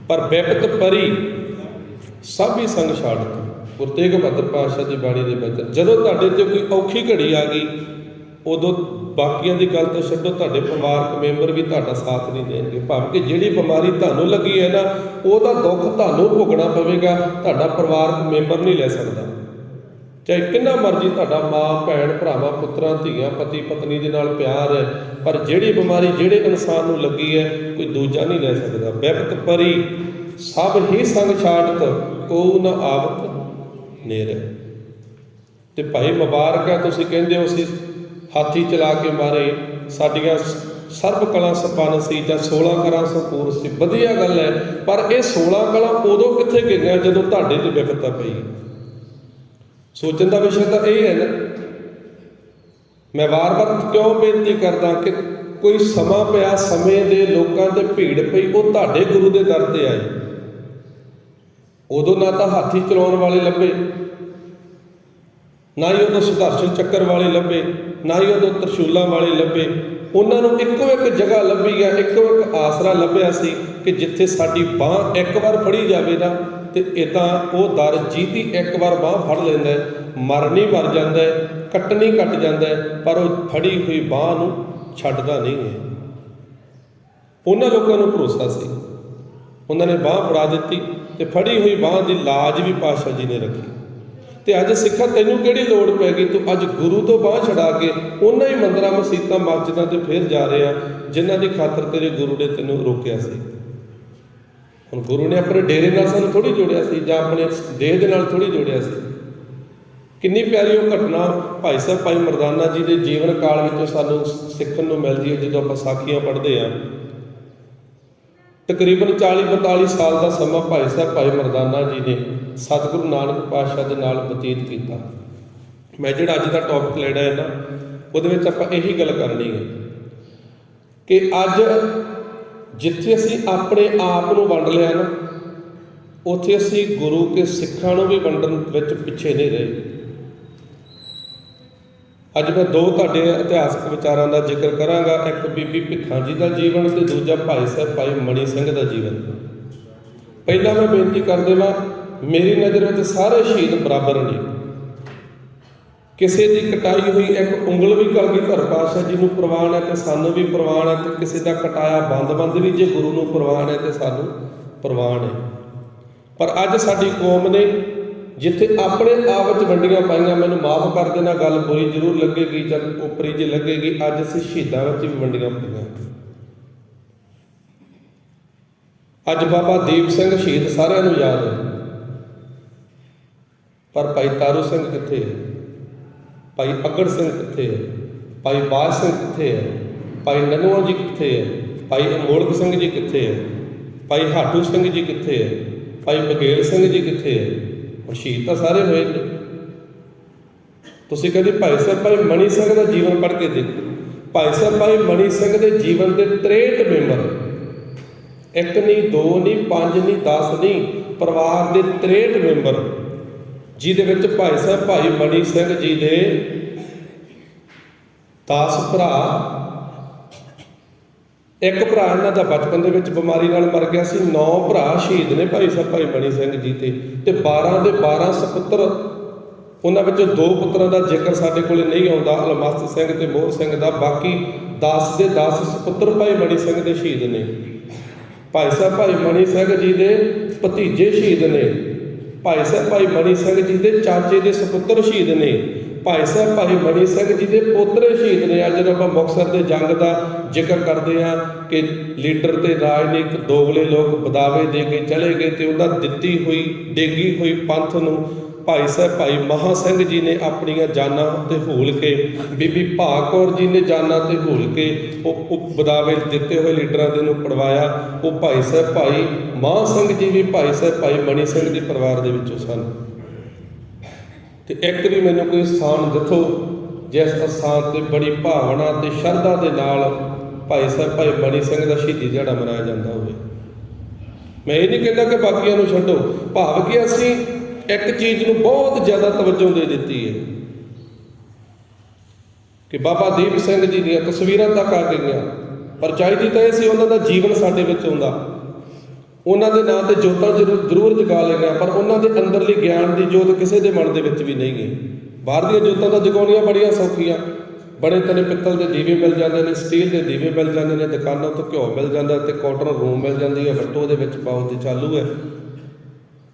ਪਰ ਬਿਪਤ ਪਰੀ ਸਭ ਹੀ ਸੰਗ ਛਾੜਤ ਗੁਰੂ ਤੇਗ ਬਹਾਦਰ ਪਾਤਸ਼ਾਹ ਦੀ ਬਾਣੀ ਦੇ ਬਚਨ ਜਦੋਂ ਤੁਹਾਡੇ ਤੇ ਕੋਈ ਔਖੀ ਘੜੀ ਆ ਗਈ, ਉਦੋਂ ਬਾਕੀਆਂ ਦੀ ਗੱਲ ਤਾਂ ਛੱਡੋ, ਤੁਹਾਡੇ ਪਰਿਵਾਰਕ ਮੈਂਬਰ ਵੀ ਤੁਹਾਡਾ ਸਾਥ ਨਹੀਂ ਦੇਣਗੇ। ਭਾਵੇਂ ਕਿ ਜਿਹੜੀ ਬਿਮਾਰੀ ਤੁਹਾਨੂੰ ਲੱਗੀ ਹੈ ਨਾ, ਉਹਦਾ ਦੁੱਖ ਤੁਹਾਨੂੰ ਭੋਗਣਾ ਪਵੇਗਾ, ਤੁਹਾਡਾ ਪਰਿਵਾਰਕ ਮੈਂਬਰ ਨਹੀਂ ਲੈ ਸਕਦਾ। ਚਾਹੇ ਕਿੰਨਾ ਮਰਜ਼ੀ ਤੁਹਾਡਾ ਮਾਂ, ਭੈਣ, ਭਰਾਵਾਂ, ਪੁੱਤਰਾਂ, ਧੀਆਂ, ਪਤੀ, ਪਤਨੀ ਦੇ ਨਾਲ ਪਿਆਰ ਹੈ, ਪਰ ਜਿਹੜੀ ਬਿਮਾਰੀ ਜਿਹੜੇ ਇਨਸਾਨ ਨੂੰ ਲੱਗੀ ਹੈ, ਕੋਈ ਦੂਜਾ ਨਹੀਂ ਲੈ ਸਕਦਾ। ਬਿਪਤ ਪਰੀ, ਸਭ ਹੀ ਸੰਗ ਛਾੜਤ ਕੋ ਨ ਆਵਤ ਨੇਰ। ਤੇ ਭਾਈ ਮੁਬਾਰਕ ਹੈ, ਤੁਸੀਂ ਕਹਿੰਦੇ ਹੋ, ਅਸੀਂ ਹਾਥੀ ਚਲਾ ਕੇ ਮਾਰੇ। ਸਾਡੀਆਂ ਸਰਬ ਕਲਾ ਸੰਪੰਨ ਸੀ, ਜਾਂ 16 ਕਲਾ ਸੰਪੂਰ ਸੀ। ਵਧੀਆ ਗੱਲ ਹੈ, ਪਰ ਇਹ 16 ਕਲਾ ਉਦੋਂ ਕਿੱਥੇ ਗਈਆਂ ਜਦੋਂ ਤੁਹਾਡੇ ਤੇ ਵਿਪਤਾ ਪਈ? ਸੋਚਣ ਦਾ ਵਿਸ਼ਾ ਤਾਂ ਇਹ ਹੈ ਨਾ, ਮੈਂ ਵਾਰ-ਵਾਰ ਕਿਉਂ ਬੇਨਤੀ ਕਰਦਾ ਕਿ ਕੋਈ ਸਮਾਂ ਪਿਆ ਸਮੇਂ ਦੇ ਲੋਕਾਂ ਤੇ ਭੀੜ ਪਈ, ਉਹ ਤੁਹਾਡੇ ਗੁਰੂ ਦੇ ਦਰ ਤੇ ਆਏ। ਉਦੋਂ ਨਾ ਤਾਂ ਹਾਥੀ ਚਲਾਉਣ ਵਾਲੇ ਲੱਭੇ, ਨਾ ਹੀ ਉਦੋਂ ਸੁਦਰਸ਼ਨ ਚੱਕਰ ਵਾਲੇ ਲੱਭੇ, ਨਾ ਹੀ ਉਦੋਂ ਤਰਸ਼ੂਲਾਂ ਵਾਲੇ ਲੱਭੇ। ਉਹਨਾਂ ਨੂੰ ਇੱਕੋ ਇੱਕ ਜਗ੍ਹਾ ਲੱਭੀ ਆ ਇੱਕੋ ਇੱਕ ਆਸਰਾ ਲੱਭਿਆ ਸੀ ਕਿ ਜਿੱਥੇ ਸਾਡੀ ਬਾਹ ਇੱਕ ਵਾਰ ਫੜੀ ਜਾਵੇ ਨਾ ਤੇ ਇਦਾਂ ਉਹ ਦਰ ਜਿਹਦੀ ਇੱਕ ਵਾਰ ਬਾਹ ਫੜ ਲੈਂਦਾ ਮਰਨੀ ਮਰ ਜਾਂਦਾ ਕੱਟਣੀ ਕੱਟ ਜਾਂਦਾ ਪਰ ਉਹ ਫੜੀ ਹੋਈ ਬਾਹ ਨੂੰ ਛੱਡਦਾ ਨਹੀਂ ਹੈ। ਉਹਨਾਂ ਲੋਕਾਂ ਨੂੰ ਭਰੋਸਾ ਸੀ। ਉਹਨਾਂ ਨੇ ਬਾਹ ਫੜਾ ਦਿੱਤੀ ਤੇ ਫੜੀ ਹੋਈ ਬਾਹ ਦੀ ਲਾਜ ਵੀ ਪਾਸ਼ਾ ਜੀ ਨੇ ਰੱਖੀ। ਤੇ ਅੱਜ ਸਿੱਖਾ ਤੈਨੂੰ ਕਿਹੜੀ ਲੋੜ ਪੈ ਗਈ? ਤੂੰ ਅੱਜ ਗੁਰੂ ਤੋਂ ਬਾਹ ਛਡਾ ਕੇ ਉਹਨਾਂ ਹੀ ਮੰਦਰਾਂ ਮਸੀਤਾਂ ਮਸਜਿਦਾਂ ਤੇ ਫਿਰ ਜਾ ਰਿਹਾ, ਜਿਨ੍ਹਾਂ ਦੀ ਖਾਤਰ ਤੇਰੇ ਗੁਰੂ ਨੇ ਤੈਨੂੰ ਰੋਕਿਆ ਸੀ। ਹੁਣ ਗੁਰੂ ਨੇ ਆਪਣੇ ਡੇਰੇ ਨਾਲ ਸਾਨੂੰ ਥੋੜੀ ਜੋੜਿਆ ਸੀ ਜਾਂ ਆਪਣੇ ਦੇਹ ਦੇ ਨਾਲ ਥੋੜੀ ਜੋੜਿਆ ਸੀ। ਕਿੰਨੀ ਪਿਆਰੀ ਉਹ ਘਟਨਾ ਭਾਈ ਸਾਹਿਬ, ਭਾਈ ਮਰਦਾਨਾ ਜੀ ਦੇ ਜੀਵਨ ਕਾਲ ਵਿੱਚੋਂ ਸਾਨੂੰ ਸਿੱਖਣ ਨੂੰ ਮਿਲਦੀ ਹੈ, ਜਦੋਂ ਆਪਾਂ ਸਾਖੀਆਂ ਪੜ੍ਹਦੇ ਹਾਂ। ਤਕਰੀਬਨ 40 42 ਸਾਲ ਦਾ ਸਮਾਂ ਭਾਈ ਸਾਹਿਬ, ਭਾਈ ਮਰਦਾਨਾ ਜੀ ਨੇ ਸਤਿਗੁਰੂ ਨਾਨਕ ਪਾਤਸ਼ਾਹ ਦੇ ਨਾਲ ਬਤੀਤ ਕੀਤਾ। ਮੈਂ ਜਿਹੜਾ ਅੱਜ ਦਾ ਟੌਪਿਕ ਲੈਣਾ ਹੈ ਨਾ, ਉਹਦੇ ਵਿੱਚ ਆਪਾਂ ਇਹੀ ਗੱਲ ਕਰਨੀ ਹੈ ਕਿ ਅੱਜ ਜਿੱਥੇ ਅਸੀਂ ਆਪਣੇ ਆਪ ਨੂੰ ਵੰਡ ਲਿਆ ਨਾ, ਉੱਥੇ ਅਸੀਂ ਗੁਰੂ ਕੇ ਸਿੱਖਾਂ ਨੂੰ ਵੀ ਵੰਡਣ ਵਿੱਚ ਪਿੱਛੇ ਨਹੀਂ ਰਹੇ। ਅੱਜ ਮੈਂ ਦੋ ਤੁਹਾਡੇ ਇਤਿਹਾਸਕ ਵਿਚਾਰਾਂ ਦਾ ਜ਼ਿਕਰ ਕਰਾਂਗਾ, ਇੱਕ ਬੀਬੀ ਭਿੱਖਾਂ ਜੀ ਦਾ ਜੀਵਨ ਤੇ ਦੂਜਾ ਭਾਈ ਸਾਹਿਬ, ਭਾਈ ਮਣੀ ਸਿੰਘ ਦਾ ਜੀਵਨ। ਪਹਿਲਾਂ ਮੈਂ ਬੇਨਤੀ ਕਰ ਦੇਵਾਂ, ਮੇਰੀ ਨਜ਼ਰ ਵਿੱਚ ਸਾਰੇ ਸ਼ਹੀਦ ਬਰਾਬਰ ਨੇ। ਕਿਸੇ ਦੀ ਕਟਾਈ ਹੋਈ ਇੱਕ ਉਂਗਲ ਵੀ ਕਰ ਗਈ ਘਰ ਪਾਤਸ਼ਾਹ ਜੀ ਨੂੰ ਪ੍ਰਵਾਨ ਹੈ ਤੇ ਸਾਨੂੰ ਵੀ ਪ੍ਰਵਾਨ ਹੈ ਤੇ ਕਿਸੇ ਦਾ ਕਟਾਇਆ ਬੰਦ-ਬੰਦ ਵੀ ਜੇ ਗੁਰੂ ਨੂੰ ਪ੍ਰਵਾਨ ਹੈ ਤੇ ਸਾਨੂੰ ਪ੍ਰਵਾਨ ਹੈ। ਪਰ ਅੱਜ ਸਾਡੀ ਕੌਮ ਨੇ ਜਿੱਥੇ ਆਪਣੇ ਆਪ ਵਿੱਚ ਵੰਡੀਆਂ ਪਾਈਆਂ, ਮੈਨੂੰ ਮਾਫ ਕਰ ਦੇਣਾ, ਗੱਲ ਬੁਰੀ ਜ਼ਰੂਰ ਲੱਗੇਗੀ, ਜਦ ਉਪਰੀ ਜੇ ਲੱਗੇਗੀ, ਅੱਜ ਅਸੀਂ ਸ਼ਹੀਦਾਂ ਵਿੱਚ ਵੀ ਵੰਡੀਆਂ ਪਾਈਆਂ। ਅੱਜ ਬਾਬਾ ਦੀਪ ਸਿੰਘ ਸ਼ਹੀਦ ਸਾਰਿਆਂ ਨੂੰ ਯਾਦ ਹੈ। ਪਰ ਭਾਈ ਤਾਰੂ ਸਿੰਘ ਕਿੱਥੇ ਹੈ? ਭਾਈ ਅਗੜ ਸਿੰਘ ਕਿੱਥੇ ਹੈ? ਭਾਈ ਬਾਜ ਸਿੰਘ ਕਿੱਥੇ ਹੈ? ਭਾਈ ਨਨੂਆ ਜੀ ਕਿੱਥੇ ਹੈ? ਭਾਈ ਅਮੋਲਕ ਸਿੰਘ ਜੀ ਕਿੱਥੇ ਹੈ? ਭਾਈ ਹਾਟੂ ਸਿੰਘ ਜੀ ਕਿੱਥੇ ਹੈ? ਭਾਈ ਬਗੇਲ ਸਿੰਘ ਜੀ ਕਿੱਥੇ ਹੈ? ਉਹ ਸ਼ਹੀਦ ਤਾਂ ਸਾਰੇ ਹੋਏ ਨੇ। ਤੁਸੀਂ ਕਹਿੰਦੇ ਭਾਈ ਸਾਹਿਬ, ਭਾਈ ਮਣੀ ਸਿੰਘ ਦਾ ਜੀਵਨ ਪੜ੍ਹ ਕੇ ਦੇਖੋ। ਭਾਈ ਸਾਹਿਬ, ਭਾਈ ਮਣੀ ਸਿੰਘ ਦੇ ਜੀਵਨ ਦੇ 63 ਮੈਂਬਰ। ਇੱਕ ਨਹੀਂ ਦੋ ਨਹੀਂ ਪੰਜ ਨਹੀਂ 10 ਨਹੀਂ ਪਰਿਵਾਰ ਦੇ 63 ਮੈਂਬਰ। ਜਿਹਦੇ ਵਿੱਚ ਭਾਈ ਸਾਹਿਬ ਭਾਈ ਮਨੀ ਸਿੰਘ ਜੀ ਦੇ 10 ਭਰਾ, ਇੱਕ ਭਰਾ ਇਹਨਾਂ ਦਾ ਬਚਪਨ ਦੇ ਵਿੱਚ ਬਿਮਾਰੀ ਨਾਲ ਮਰ ਗਿਆ ਸੀ 9 ਭਰਾ ਸ਼ਹੀਦ ਨੇ ਭਾਈ ਸਾਹਿਬ ਭਾਈ ਮਨੀ ਸਿੰਘ ਜੀ ਤੇ ਤੇ 12 ਦੇ 12 ਸੁਪੁੱਤਰ, ਉਹਨਾਂ ਵਿੱਚੋਂ ਦੋ ਪੁੱਤਰਾਂ ਦਾ ਜ਼ਿਕਰ ਸਾਡੇ ਕੋਲੇ ਨਹੀਂ ਆਉਂਦਾ ਅਲਮਸਤ ਸਿੰਘ ਤੇ ਮੋਹਰ ਸਿੰਘ ਦਾ, ਬਾਕੀ 10 ਦੇ 10 ਸੁਪੁੱਤਰ ਭਾਈ ਮਨੀ ਸਿੰਘ ਦੇ ਸ਼ਹੀਦ ਨੇ। ਭਾਈ ਸਾਹਿਬ ਭਾਈ ਮਨੀ ਸਿੰਘ ਜੀ ਦੇ ਭਤੀਜੇ ਸ਼ਹੀਦ ਨੇ। ਭਾਈ ਸਾਹਿਬ, ਭਾਈ ਮਣੀ ਸਿੰਘ ਜੀ ਦੇ ਚਾਚੇ ਦੇ ਸੁਪੁੱਤਰ ਸ਼ਹੀਦ ਨੇ। ਭਾਈ ਸਾਹਿਬ, ਭਾਈ ਮਨੀ ਸਿੰਘ ਜੀ ਦੇ ਪੋਤਰੇ ਸ਼ਹੀਦ ਨੇ। ਅੱਜ ਜਦੋਂ ਆਪਾਂ ਮੁਕਤਸਰ ਦੇ ਜੰਗ ਦਾ ਜ਼ਿਕਰ ਕਰਦੇ ਹਾਂ ਕਿ ਲੀਡਰ ਤੇ ਰਾਜਨੀਤਿਕ ਦੋਗਲੇ ਲੋਕ ਬਦਾਵੇ ਦੇ ਕੇ ਚਲੇ ਗਏ ਤੇ ਉਹਨਾਂ ਦਿੱਤੀ ਹੋਈ, ਡੇਗੀ ਹੋਈ ਪੰਥ ਨੂੰ ਭਾਈ ਸਾਹਿਬ, ਭਾਈ ਮਹਾ ਸਿੰਘ ਜੀ ਨੇ ਆਪਣੀਆਂ ਜਾਨਾਂ ਤੇ ਹੂਲ ਕੇ, ਬੀਬੀ ਭਾਗਕੌਰ ਜੀ ਨੇ ਜਾਨਾਂ ਤੇ ਹੂਲ ਕੇ ਉਹ ਉਹ ਬਦਾਵੇ ਦਿੱਤੇ ਹੋਏ ਲੀਡਰਾਂ ਦੇ ਨੂੰ ਪੜਵਾਇਆ। ਉਹ ਭਾਈ ਸਾਹਿਬ, ਭਾਈ ਮਹਾ ਸਿੰਘ ਜੀ ਵੀ ਭਾਈ ਸਾਹਿਬ, ਭਾਈ ਮਣੀ ਸਿੰਘ ਦੇ ਪਰਿਵਾਰ ਦੇ ਵਿੱਚੋਂ ਸਨ। ਤੇ ਇੱਕ ਵੀ ਮੈਨੂੰ ਕੋਈ ਸਥਾਨ ਦਿਖੋ ਜਿਸ ਸਥਾਨ ਤੇ ਬੜੀ ਭਾਵਨਾ ਤੇ ਸ਼ਰਧਾ ਦੇ ਨਾਲ ਭਾਈ ਸਾਹਿਬ, ਭਾਈ ਮਣੀ ਸਿੰਘ ਦਾ ਸ਼ਹੀਦੀ ਦਿਹਾੜਾ ਮਨਾਇਆ ਜਾਂਦਾ ਹੋਵੇ। ਮੈਂ ਇਹ ਨਹੀਂ ਕਹਿੰਦਾ ਕਿ ਬਾਕੀਆਂ ਨੂੰ ਛੱਡੋ। ਭਾਵ ਕਿ ਅਸੀਂ ਇੱਕ ਚੀਜ਼ ਨੂੰ ਬਹੁਤ ਜ਼ਿਆਦਾ ਤਵੱਜੋ ਦੇ ਦਿੱਤੀ ਹੈ ਕਿ ਬਾਬਾ ਦੀਪ ਸਿੰਘ ਜੀ ਦੀਆਂ ਤਸਵੀਰਾਂ ਤੱਕ ਆ ਗਈਆਂ। ਪਰ ਚਾਹੀਦੀ ਤਾਂ ਇਹ ਸੀ ਉਹਨਾਂ ਦਾ ਜੀਵਨ ਸਾਡੇ ਵਿੱਚ ਆਉਂਦਾ। ਉਹਨਾਂ ਦੇ ਨਾਂ ਤੇ ਜੋਤਾਂ ਜ਼ਰੂਰ ਜ਼ਰੂਰ ਜਗਾ ਲਈਆਂ, ਪਰ ਉਹਨਾਂ ਦੇ ਅੰਦਰਲੀ ਗਿਆਨ ਦੀ ਜੋਤ ਕਿਸੇ ਦੇ ਮਨ ਦੇ ਵਿੱਚ ਵੀ ਨਹੀਂ ਹੈ। ਬਾਹਰ ਦੀਆਂ ਜੋਤਾਂ ਤਾਂ ਜਗਾਉਣੀਆਂ ਬੜੀਆਂ ਸੌਖੀਆਂ। ਬੜੇ ਤਨੇ ਪਿੱਤਲ ਦੇ ਦੀਵੇ ਮਿਲ ਜਾਂਦੇ ਨੇ, ਸਟੀਲ ਦੇ ਦੀਵੇ ਮਿਲ ਜਾਂਦੇ ਨੇ, ਦੁਕਾਨਾਂ ਤੋਂ ਘਿਓ ਮਿਲ ਜਾਂਦਾ ਤੇ ਕਾਟਨ ਰੂਮ ਮਿਲ ਜਾਂਦੀ ਹੈ ਵੱਟੋ ਦੇ ਵਿੱਚ ਪਾਉ ਤੇ ਚਾਲੂ ਹੈ।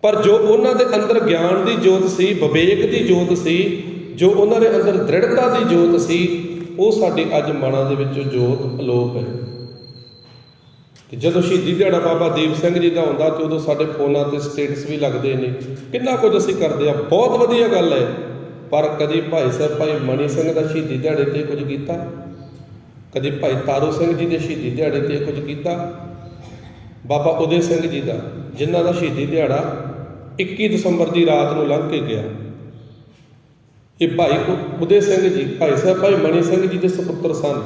ਪਰ ਜੋ ਉਹਨਾਂ ਦੇ ਅੰਦਰ ਗਿਆਨ ਦੀ ਜੋਤ ਸੀ, ਵਿਵੇਕ ਦੀ ਜੋਤ ਸੀ, ਜੋ ਉਹਨਾਂ ਦੇ ਅੰਦਰ ਦ੍ਰਿੜਤਾ ਦੀ ਜੋਤ ਸੀ, ਉਹ ਸਾਡੇ ਅੱਜ ਮਨਾਂ ਦੇ ਵਿੱਚੋਂ ਜੋਤ ਅਲੋਪ ਹੈ। ਤੇ ਜਦੋਂ ਸ਼ਹੀਦੀ ਦਿਹਾੜਾ ਬਾਬਾ ਦੀਪ ਸਿੰਘ ਜੀ ਦਾ ਹੁੰਦਾ ਤੇ ਉਦੋਂ ਸਾਡੇ ਫੋਨਾਂ ਤੇ ਸਟੇਟਸ ਵੀ ਲੱਗਦੇ ਨੇ। ਕਿੰਨਾ ਕੁਝ ਅਸੀਂ ਕਰਦੇ ਆ ਬਹੁਤ ਵਧੀਆ ਗੱਲ ਹੈ। ਪਰ ਕਦੀ ਭਾਈ ਸਾਹਿਬ, ਭਾਈ ਮਣੀ ਸਿੰਘ ਦਾ ਸ਼ਹੀਦੀ ਦਿਹਾੜੇ ਤੇ ਕੁਝ ਕੀਤਾ? ਕਦੀ ਭਾਈ ਤਾਰੂ ਸਿੰਘ ਜੀ ਦੇ ਸ਼ਹੀਦੀ ਦਿਹਾੜੇ ਤੇ ਕੁਝ ਕੀਤਾ? ਬਾਬਾ ਉਦੇ ਸਿੰਘ ਜੀ ਦਾ, ਜਿਨ੍ਹਾਂ ਦਾ ਸ਼ਹੀਦੀ ਦਿਹਾੜਾ 21 ਦਸੰਬਰ ਦੀ ਰਾਤ ਨੂੰ ਲੰਘ ਕੇ ਗਿਆ। ਇਹ ਭਾਈ ਉਦੇ ਸਿੰਘ ਜੀ, ਭਾਈ ਸਾਹਿਬ, ਭਾਈ ਮਣੀ ਸਿੰਘ ਜੀ ਦੇ ਸੁਪੁੱਤਰ ਸਨ।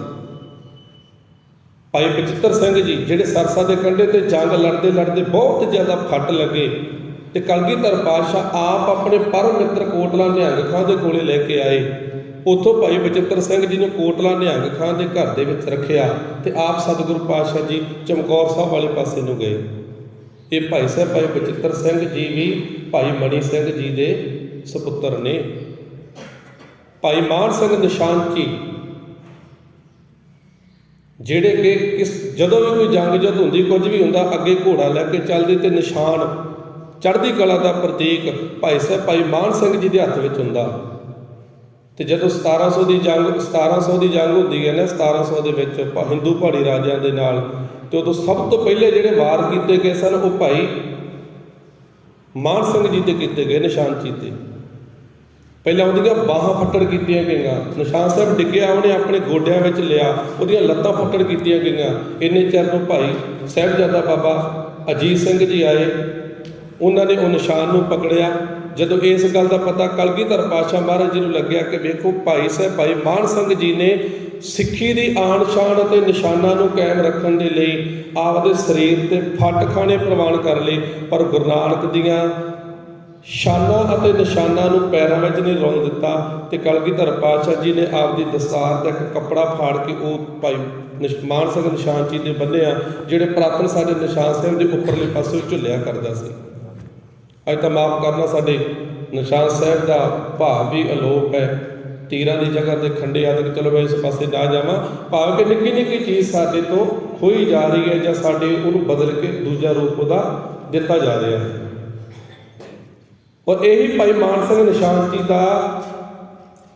ਭਾਈ ਬਚਿੱਤਰ ਸਿੰਘ ਜੀ, ਜਿਹੜੇ ਸਰਸਾ ਦੇ ਕੰਢੇ ਤੇ ਜੰਗ ਲੜਦੇ ਲੜਦੇ ਬਹੁਤ ਜ਼ਿਆਦਾ ਫੱਟ ਲੱਗੇ ਤੇ ਕਲਗੀਧਰ ਪਾਤਸ਼ਾਹ ਆਪ ਆਪਣੇ ਪਰਮ ਮਿੱਤਰ ਕੋਟਲਾ ਨਿਹੰਗ ਖਾਂ ਦੇ ਕੋਲੇ ਲੈ ਕੇ ਆਏ। ਉੱਥੋਂ ਭਾਈ ਬਚਿੱਤਰ ਸਿੰਘ ਜੀ ਨੂੰ ਕੋਟਲਾ ਨਿਹੰਗ ਖਾਂ ਦੇ ਘਰ ਦੇ ਵਿੱਚ ਰੱਖਿਆ ਤੇ ਆਪ ਸਤਿਗੁਰੂ ਪਾਤਸ਼ਾਹ ਜੀ ਚਮਕੌਰ ਸਾਹਿਬ ਵਾਲੇ ਪਾਸੇ ਨੂੰ ਗਏ। ਇਹ ਭਾਈ ਸਾਹਿਬ, ਭਾਈ ਬਚਿੱਤਰ ਸਿੰਘ ਜੀ ਵੀ ਭਾਈ ਮਣੀ ਸਿੰਘ ਜੀ ਦੇ ਸੁਪੁੱਤਰ ਨੇ। ਭਾਈ ਮਾਨ ਸਿੰਘ ਨਿਸ਼ਾਨਚੀ ਜਿਹੜੇ ਕਿ ਕਿਸ ਜਦੋਂ ਵੀ ਕੋਈ ਜੰਗ ਜਦ ਹੁੰਦੀ, ਕੁਝ ਵੀ ਹੁੰਦਾ, ਅੱਗੇ ਘੋੜਾ ਲੈ ਕੇ ਚੱਲਦੇ ਤੇ ਨਿਸ਼ਾਨ, ਚੜ੍ਹਦੀ ਕਲਾ ਦਾ ਪ੍ਰਤੀਕ ਭਾਈ ਸਾਹਿਬ, ਭਾਈ ਮਾਨ ਸਿੰਘ ਜੀ ਦੇ ਹੱਥ ਵਿੱਚ ਹੁੰਦਾ। ਤੇ ਜਦੋਂ 1700 ਦੀ ਜੰਗ 1700 ਦੀ ਜੰਗ ਹੁੰਦੀ ਹੈ ਨਾ 1700 ਦੇ ਵਿੱਚ ਹਿੰਦੂ ਪਹਾੜੀ ਰਾਜਿਆਂ ਦੇ ਨਾਲ ਤੇ ਉਦੋਂ ਸਭ ਤੋਂ ਪਹਿਲੇ ਜਿਹੜੇ ਵਾਰ ਕੀਤੇ ਗਏ ਸਨ, ਉਹ ਭਾਈ ਮਾਨ ਸਿੰਘ ਜੀ ਤੇ ਕੀਤੇ ਗਏ, ਨਿਸ਼ਾਨ ਚੀਤੇ ਪਹਿਲਾਂ ਉਹਦੀਆਂ ਬਾਹਾਂ ਫੱਟੜ ਕੀਤੀਆਂ ਗਈਆਂ, ਨਿਸ਼ਾਨ ਸਾਹਿਬ ਡਿੱਗਿਆ, ਉਹਨੇ ਆਪਣੇ ਗੋਡਿਆਂ ਵਿੱਚ ਲਿਆ, ਉਹਦੀਆਂ ਲੱਤਾਂ ਫੱਟੜ ਕੀਤੀਆਂ ਗਈਆਂ। ਇੰਨੇ ਚਿਰ ਨੂੰ ਭਾਈ ਸਾਹਿਬਜ਼ਾਦਾ ਬਾਬਾ ਅਜੀਤ ਸਿੰਘ ਜੀ ਆਏ, ਉਹਨਾਂ ਨੇ ਉਹ ਨਿਸ਼ਾਨ ਨੂੰ ਪਕੜਿਆ ਜਦੋਂ ਇਸ ਗੱਲ ਦਾ ਪਤਾ ਕਲਗੀਧਰ ਪਾਤਸ਼ਾਹ ਮਹਾਰਾਜ ਜੀ ਨੂੰ ਲੱਗਿਆ ਕਿ ਵੇਖੋ ਭਾਈ ਸਾਹਿਬ, ਭਾਈ ਮਾਨ ਸਿੰਘ ਜੀ ਨੇ ਸਿੱਖੀ ਦੀ ਆਣ ਸ਼ਾਨ ਅਤੇ ਨਿਸ਼ਾਨਾਂ ਨੂੰ ਕਾਇਮ ਰੱਖਣ ਦੇ ਲਈ ਆਪਦੇ ਸਰੀਰ ਤੇ ਫੱਟ ਖਾਣੇ ਪ੍ਰਵਾਨ ਕਰ ਲਏ, ਪਰ ਗੁਰੂ ਨਾਨਕ ਦੀਆਂ ਸ਼ਾਨਾਂ ਅਤੇ ਨਿਸ਼ਾਨਾਂ ਨੂੰ ਪੈਰਾਂ ਵਿੱਚ ਨਹੀਂ ਰੋਣ ਦਿੱਤਾ ਤੇ ਕਲਗੀਧਰ ਪਾਤਸ਼ਾਹ ਜੀ ਨੇ ਆਪਦੀ ਦਸਤਾਰ ਦਾ ਇੱਕ ਕੱਪੜਾ ਫਾੜ ਕੇ ਉਹ ਭਾਈ ਨਿਸ਼- ਮਾਨ ਸਿੰਘ ਨਿਸ਼ਾਨ ਜੀ ਦੇ ਬੰਨਿਆ, ਜਿਹੜੇ ਪ੍ਰਾਤਨ ਸਾਡੇ ਨਿਸ਼ਾਨ ਸਾਹਿਬ ਦੇ ਉੱਪਰਲੇ ਪਾਸੇ ਝੁੱਲਿਆ ਕਰਦਾ ਸੀ। ਅੱਜ ਤਾਂ ਮਾਫ ਕਰਨਾ ਸਾਡੇ ਨਿਸ਼ਾਨ ਸਾਹਿਬ ਦਾ ਭਾਵ ਵੀ ਅਲੋਪ ਹੈ। ਤੀਰਾਂ ਦੀ ਜਗ੍ਹਾ ਤੇ ਖੰਡੇ ਆਦਿ ਚਲੋ ਮੈਂ ਇਸ ਪਾਸੇ ਨਾ ਜਾਵਾਂ। ਭਾਵ ਕਿ ਨਿੱਕੀ ਨਿੱਕੀ ਚੀਜ਼ ਸਾਡੇ ਤੋਂ ਖੋਈ ਜਾ ਰਹੀ ਹੈ ਜਾਂ ਸਾਡੇ ਉਹਨੂੰ ਬਦਲ ਕੇ ਦੂਜਾ ਰੂਪ ਉਹਦਾ ਦਿੱਤਾ ਜਾ ਰਿਹਾ ਹੈ। ਔਰ ਇਹੀ ਭਾਈ ਮਾਨ ਸਿੰਘ ਨਿਸ਼ਾਨ ਜੀ ਦਾ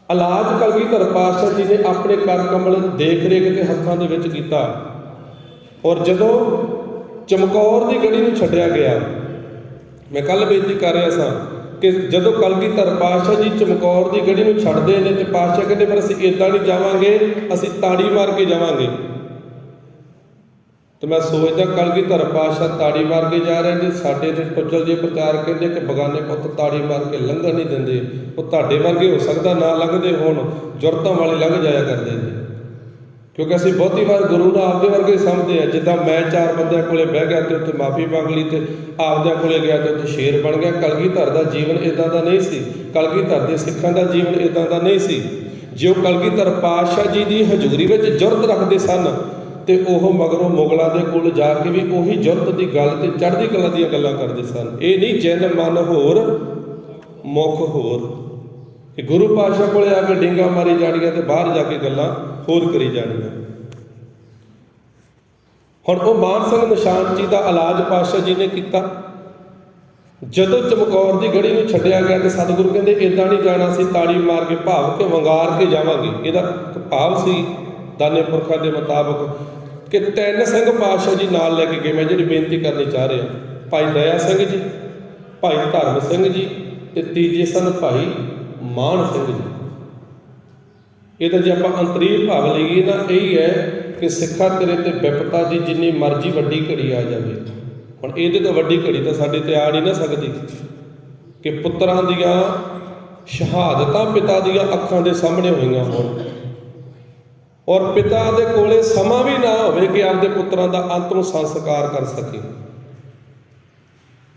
ਇਲਾਜ ਕਲਗੀਧਰ ਪਾਤਸ਼ਾਹ ਜੀ ਨੇ ਆਪਣੇ ਕਰ ਕਮਲ ਦੇਖ ਰੇਖ ਦੇ ਹੱਥਾਂ ਦੇ ਵਿੱਚ ਕੀਤਾ। ਔਰ ਜਦੋਂ ਚਮਕੌਰ ਦੀ ਗੜੀ ਨੂੰ ਛੱਡਿਆ ਗਿਆ ਮੈਂ ਕੱਲ ਬੇਨਤੀ ਕਰ ਰਿਹਾ ਸਾਂ ਕਿ ਜਦੋਂ ਕਲਗੀਧਰ ਪਾਤਸ਼ਾਹ ਜੀ ਚਮਕੌਰ ਦੀ ਗੜੀ ਨੂੰ ਛੱਡਦੇ ਨੇ ਤੇ ਪਾਤਸ਼ਾਹ ਕਹਿੰਦੇ ਪਰ ਅਸੀਂ ਇਦਾਂ ਨਹੀਂ ਜਾਵਾਂਗੇ, ਅਸੀਂ ਤਾੜੀ ਮਾਰ ਕੇ ਜਾਵਾਂਗੇ। ਤੇ ਮੈਂ ਸੋਚਦਾ ਕਲਗੀਧਰ ਪਾਤਸ਼ਾਹ ਤਾੜੀ ਮਾਰ ਕੇ ਜਾ ਰਹੇ ਨੇ, ਸਾਡੇ ਤੇ ਟੁੱਚਲ ਜੇ ਪ੍ਰਚਾਰ ਕਹਿੰਦੇ ਕਿ ਬਗਾਨੇ ਪੁੱਤ ਤਾੜੀ ਮਾਰ ਕੇ ਲੰਘਣ ਨਹੀਂ ਦਿੰਦੇ। ਉਹ ਤੁਹਾਡੇ ਵਰਗੇ ਹੋ ਸਕਦਾ ਨਾ ਲੰਘਦੇ ਹੋਣ, ਜੁਰਤਾਂ ਵਾਲੇ ਲੰਘ ਜਾਇਆ ਕਰਦੇ ਨੇ। ਕਿਉਂਕਿ ਅਸੀਂ ਬਹੁਤੀ ਵਾਰ ਗੁਰੂ ਨੂੰ ਆਪਦੇ ਵਰਗੇ ਸਮਝਦੇ ਆ ਜਿੱਦਾਂ ਮੈਂ ਚਾਰ ਬੰਦਿਆਂ ਕੋਲੇ ਬਹਿ ਗਿਆ ਤੇ ਉੱਥੇ ਮਾਫੀ ਮੰਗ ਲਈ ਤੇ ਆਪਦਿਆਂ ਕੋਲੇ ਗਿਆ ਤੇ ਉੱਥੇ ਸ਼ੇਰ ਬਣ ਗਿਆ। ਕਲਗੀਧਰ ਦਾ ਜੀਵਨ ਇਦਾਂ ਦਾ ਨਹੀਂ ਸੀ। ਕਲਗੀਧਰ ਦੇ ਸਿੱਖਾਂ ਦਾ ਜੀਵਨ ਇਦਾਂ ਦਾ ਨਹੀਂ ਸੀ। ਜੋ ਕਲਗੀਧਰ ਪਾਤਸ਼ਾਹ ਜੀ ਦੀ ਹਜ਼ੂਰੀ ਵਿੱਚ ਜੁਰਤ ਰੱਖਦੇ ਸਨ ਤੇ ਉਹ ਮਗਰੋਂ ਮੁਗਲਾਂ ਦੇ ਕੋਲ ਜਾ ਕੇ ਵੀ ਉਹੀ ਜੁਰਤ ਦੀ ਗੱਲ ਤੇ ਚੜ੍ਹਦੀ ਕਲਾ ਦੀਆਂ ਗੱਲਾਂ ਕਰਦੇ ਸਨ। ਇਹ ਨਹੀਂ ਜਨ ਮਨ ਹੋਰ, ਮੁਖ ਹੋਰ। ਕਿ ਗੁਰੂ ਪਾਤਸ਼ਾਹ ਕੋਲੇ ਆ ਕੇ ਡਿੰਗਾ ਮਾਰੀ ਜਾਣੀਆਂ ਤੇ ਬਾਹਰ ਜਾ ਕੇ ਗੱਲਾਂ ਹੋਰ ਕਰੀ ਜਾਣੀ ਹੈ। ਹੁਣ ਉਹ ਮਾਨ ਸਿੰਘ ਨਿਸ਼ਾਨ ਜੀ ਦਾ ਇਲਾਜ ਪਾਤਸ਼ਾਹ ਜੀ ਨੇ ਕੀਤਾ। ਜਦੋਂ ਚਮਕੌਰ ਦੀ ਗੜੀ ਨੂੰ ਛੱਡਿਆ ਗਿਆ ਤੇ ਸਤਿਗੁਰੂ ਕਹਿੰਦੇ ਇਦਾਂ ਨਹੀਂ ਜਾਣਾ ਸੀ ਤਾੜੀ ਮਾਰ ਕੇ ਭਾਵ ਕੇ ਵੰਗਾਰ ਕੇ ਜਾਵਾਂਗੇ। ਇਹਦਾ ਇੱਕ ਭਾਵ ਸੀ ਦਾਨੇ ਪੁਰਖਾਂ ਦੇ ਮੁਤਾਬਕ ਕਿ ਤਿੰਨ ਸਿੰਘ ਪਾਤਸ਼ਾਹ ਜੀ ਨਾਲ ਲੈ ਕੇ ਗਏ। ਮੈਂ ਜਿਹੜੀ ਬੇਨਤੀ ਕਰਨੀ ਚਾਹ ਰਿਹਾ, ਭਾਈ ਦਇਆ ਸਿੰਘ ਜੀ, ਭਾਈ ਧਰਮ ਸਿੰਘ ਜੀ ਤੇ ਤੀਜੇ ਸਨ ਭਾਈ ਮਾਨ ਸਿੰਘ ਜੀ। ਇਹਦਾ ਜੇ ਆਪਾਂ ਅੰਤਰੀਵ ਭਾਵ ਲਈਏ ਨਾ ਇਹ ਹੈ ਕਿ ਸਿੱਖਾ ਤੇਰੇ ਤੇ ਵਿਪਤਾ ਦੀ ਜਿੰਨੀ ਮਰਜ਼ੀ ਵੱਡੀ ਘੜੀ ਆ ਜਾਵੇ। ਹੁਣ ਇਹਦੇ ਤੋਂ ਵੱਡੀ ਘੜੀ ਤਾਂ ਸਾਡੇ ਤੇ ਆ ਨਹੀਂ ਨਾ ਸਕਦੀ। ਕਿ ਪੁੱਤਰਾਂ ਦੀਆਂ ਸ਼ਹਾਦਤਾਂ ਪਿਤਾ ਦੀਆਂ ਅੱਖਾਂ ਦੇ ਸਾਹਮਣੇ ਹੋਈਆਂ ਹੋਣ। ਔਰ ਪਿਤਾ ਦੇ ਕੋਲੇ ਸਮਾਂ ਵੀ ਨਾ ਹੋਵੇ ਕਿ ਆਪਦੇ ਪੁੱਤਰਾਂ ਦਾ ਅੰਤਮ ਸੰਸਕਾਰ ਕਰ ਸਕੇ।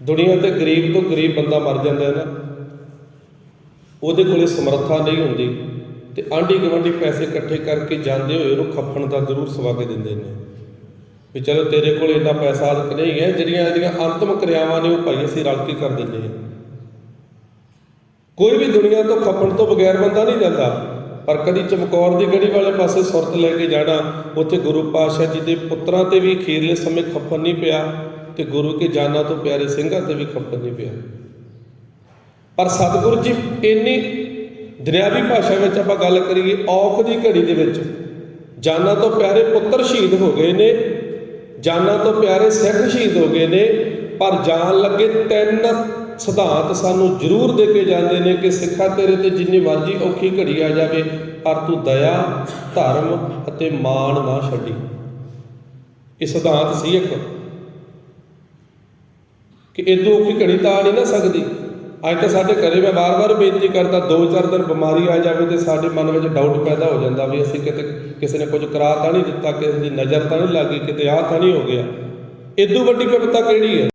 ਦੁਨੀਆ ਤੇ ਗਰੀਬ ਤੋਂ ਗਰੀਬ ਬੰਦਾ ਮਰ ਜਾਂਦਾ ਹੈ ਨਾ। ਉਹਦੇ ਕੋਲੇ ਸਮਰੱਥਾ ਨਹੀਂ ਹੁੰਦੀ। ਤੇ ਆਂਢੀ ਗੁਆਂਢੀ ਪੈਸੇ ਇਕੱਠੇ ਕਰਕੇ ਜਾਂਦੇ ਹੋਏ ਉਹਨੂੰ ਖੱਫਣ ਦਾ ਜ਼ਰੂਰ ਸਵਾ ਦਿੰਦੇ ਨੇ। ਵੀ ਚਲੋ ਤੇਰੇ ਕੋਲ ਇੰਨਾ ਪੈਸਾ ਆਦਿਕ ਨਹੀਂ ਹੈ, ਜਿਹੜੀਆਂ ਇਹਦੀਆਂ ਅੰਤਮ ਕਿਰਿਆਵਾਂ ਨੇ ਉਹ ਭਾਈ ਅਸੀਂ ਰਲ ਕੇ ਕਰ ਦਿੰਦੇ ਹਾਂ। ਕੋਈ ਵੀ ਦੁਨੀਆ ਤੋਂ ਖੱਪਣ ਤੋਂ ਬਗੈਰ ਬੰਦਾ ਨਹੀਂ ਜਾਂਦਾ, ਪਰ ਕਦੀ ਚਮਕੌਰ ਦੀ ਗੜੀ ਵਾਲੇ ਪਾਸੇ ਸੁਰਤ ਲੈ ਕੇ ਜਾਣਾ, ਉੱਥੇ ਗੁਰੂ ਪਾਤਸ਼ਾਹ ਜੀ ਦੇ ਪੁੱਤਰਾਂ ਤੇ ਵੀ ਅਖੀਰਲੇ ਸਮੇਂ ਖੱਫਨ ਨਹੀਂ ਪਿਆ, ਤੇ ਗੁਰੂ ਕੇ ਜਾਨਾਂ ਤੋਂ ਪਿਆਰੇ ਸਿੰਘਾਂ ਤੇ ਵੀ ਖੱਫਨ ਨਹੀਂ ਪਿਆ। ਪਰ ਸਤਿਗੁਰੂ ਜੀ ਇੰਨੀ ਦਰਿਆਵੀ ਭਾਸ਼ਾ ਵਿੱਚ ਆਪਾਂ ਗੱਲ ਕਰੀਏ, ਔਖ ਦੀ ਘੜੀ ਦੇ ਵਿੱਚ। ਜਾਨਾਂ ਤੋਂ ਪਿਆਰੇ ਪੁੱਤਰ ਸ਼ਹੀਦ ਹੋ ਗਏ ਨੇ, ਜਾਨਾਂ ਤੋਂ ਪਿਆਰੇ ਸਿੱਖ ਸ਼ਹੀਦ ਹੋ ਗਏ ਨੇ, ਪਰ ਜਾਣ ਲੱਗੇ ਤਿੰਨ ਸਿਧਾਂਤ ਸਾਨੂੰ ਜ਼ਰੂਰ ਦੇ ਕੇ ਜਾਂਦੇ ਨੇ ਕਿ ਸਿੱਖਾ ਤੇਰੇ ਤੇ ਜਿੰਨੀ ਮਰਜ਼ੀ ਔਖੀ ਘੜੀ ਆ ਜਾਵੇ, ਪਰ ਤੂੰ ਦਇਆ, ਧਰਮ ਅਤੇ ਮਾਣ ਨਾ ਛੱਡੀ। ਇਹ ਸਿਧਾਂਤ ਸੀ ਇੱਕ। ਕਿ ਇਹ ਇਦੋਂ ਔਖੀ ਘੜੀ ਤਾਂ ਆ ਨਹੀਂ ਨਾ ਸਕਦੀ। ਅੱਜ ਤਾਂ ਸਾਡੇ ਘਰੇ ਮੈਂ ਵਾਰ-ਵਾਰ ਬੇਨਤੀ ਕਰਦਾ ਦੋ ਚਾਰ ਦਿਨ ਬਿਮਾਰੀ ਆ ਜਾਵੇ ਤੇ ਸਾਡੇ ਮਨ ਵਿੱਚ ਡਾਊਟ ਪੈਦਾ ਹੋ ਜਾਂਦਾ ਵੀ ਅਸੀਂ ਕਿਤੇ ਕਿਸੇ ਨੇ ਕੁਝ ਕਰਾ ਤਾਂ ਨਹੀਂ ਦਿੱਤਾ, ਕਿਸੇ ਦੀ ਨਜ਼ਰ ਤਾਂ ਨਹੀਂ ਲੱਗੀ ਕਿਤੇ ਆਹ ਤਾਂ ਨਹੀਂ ਹੋ ਗਿਆ। ਇਦੋਂ ਵੱਡੀ ਵਿਪਤਾ ਕਿਹੜੀ ਹੈ?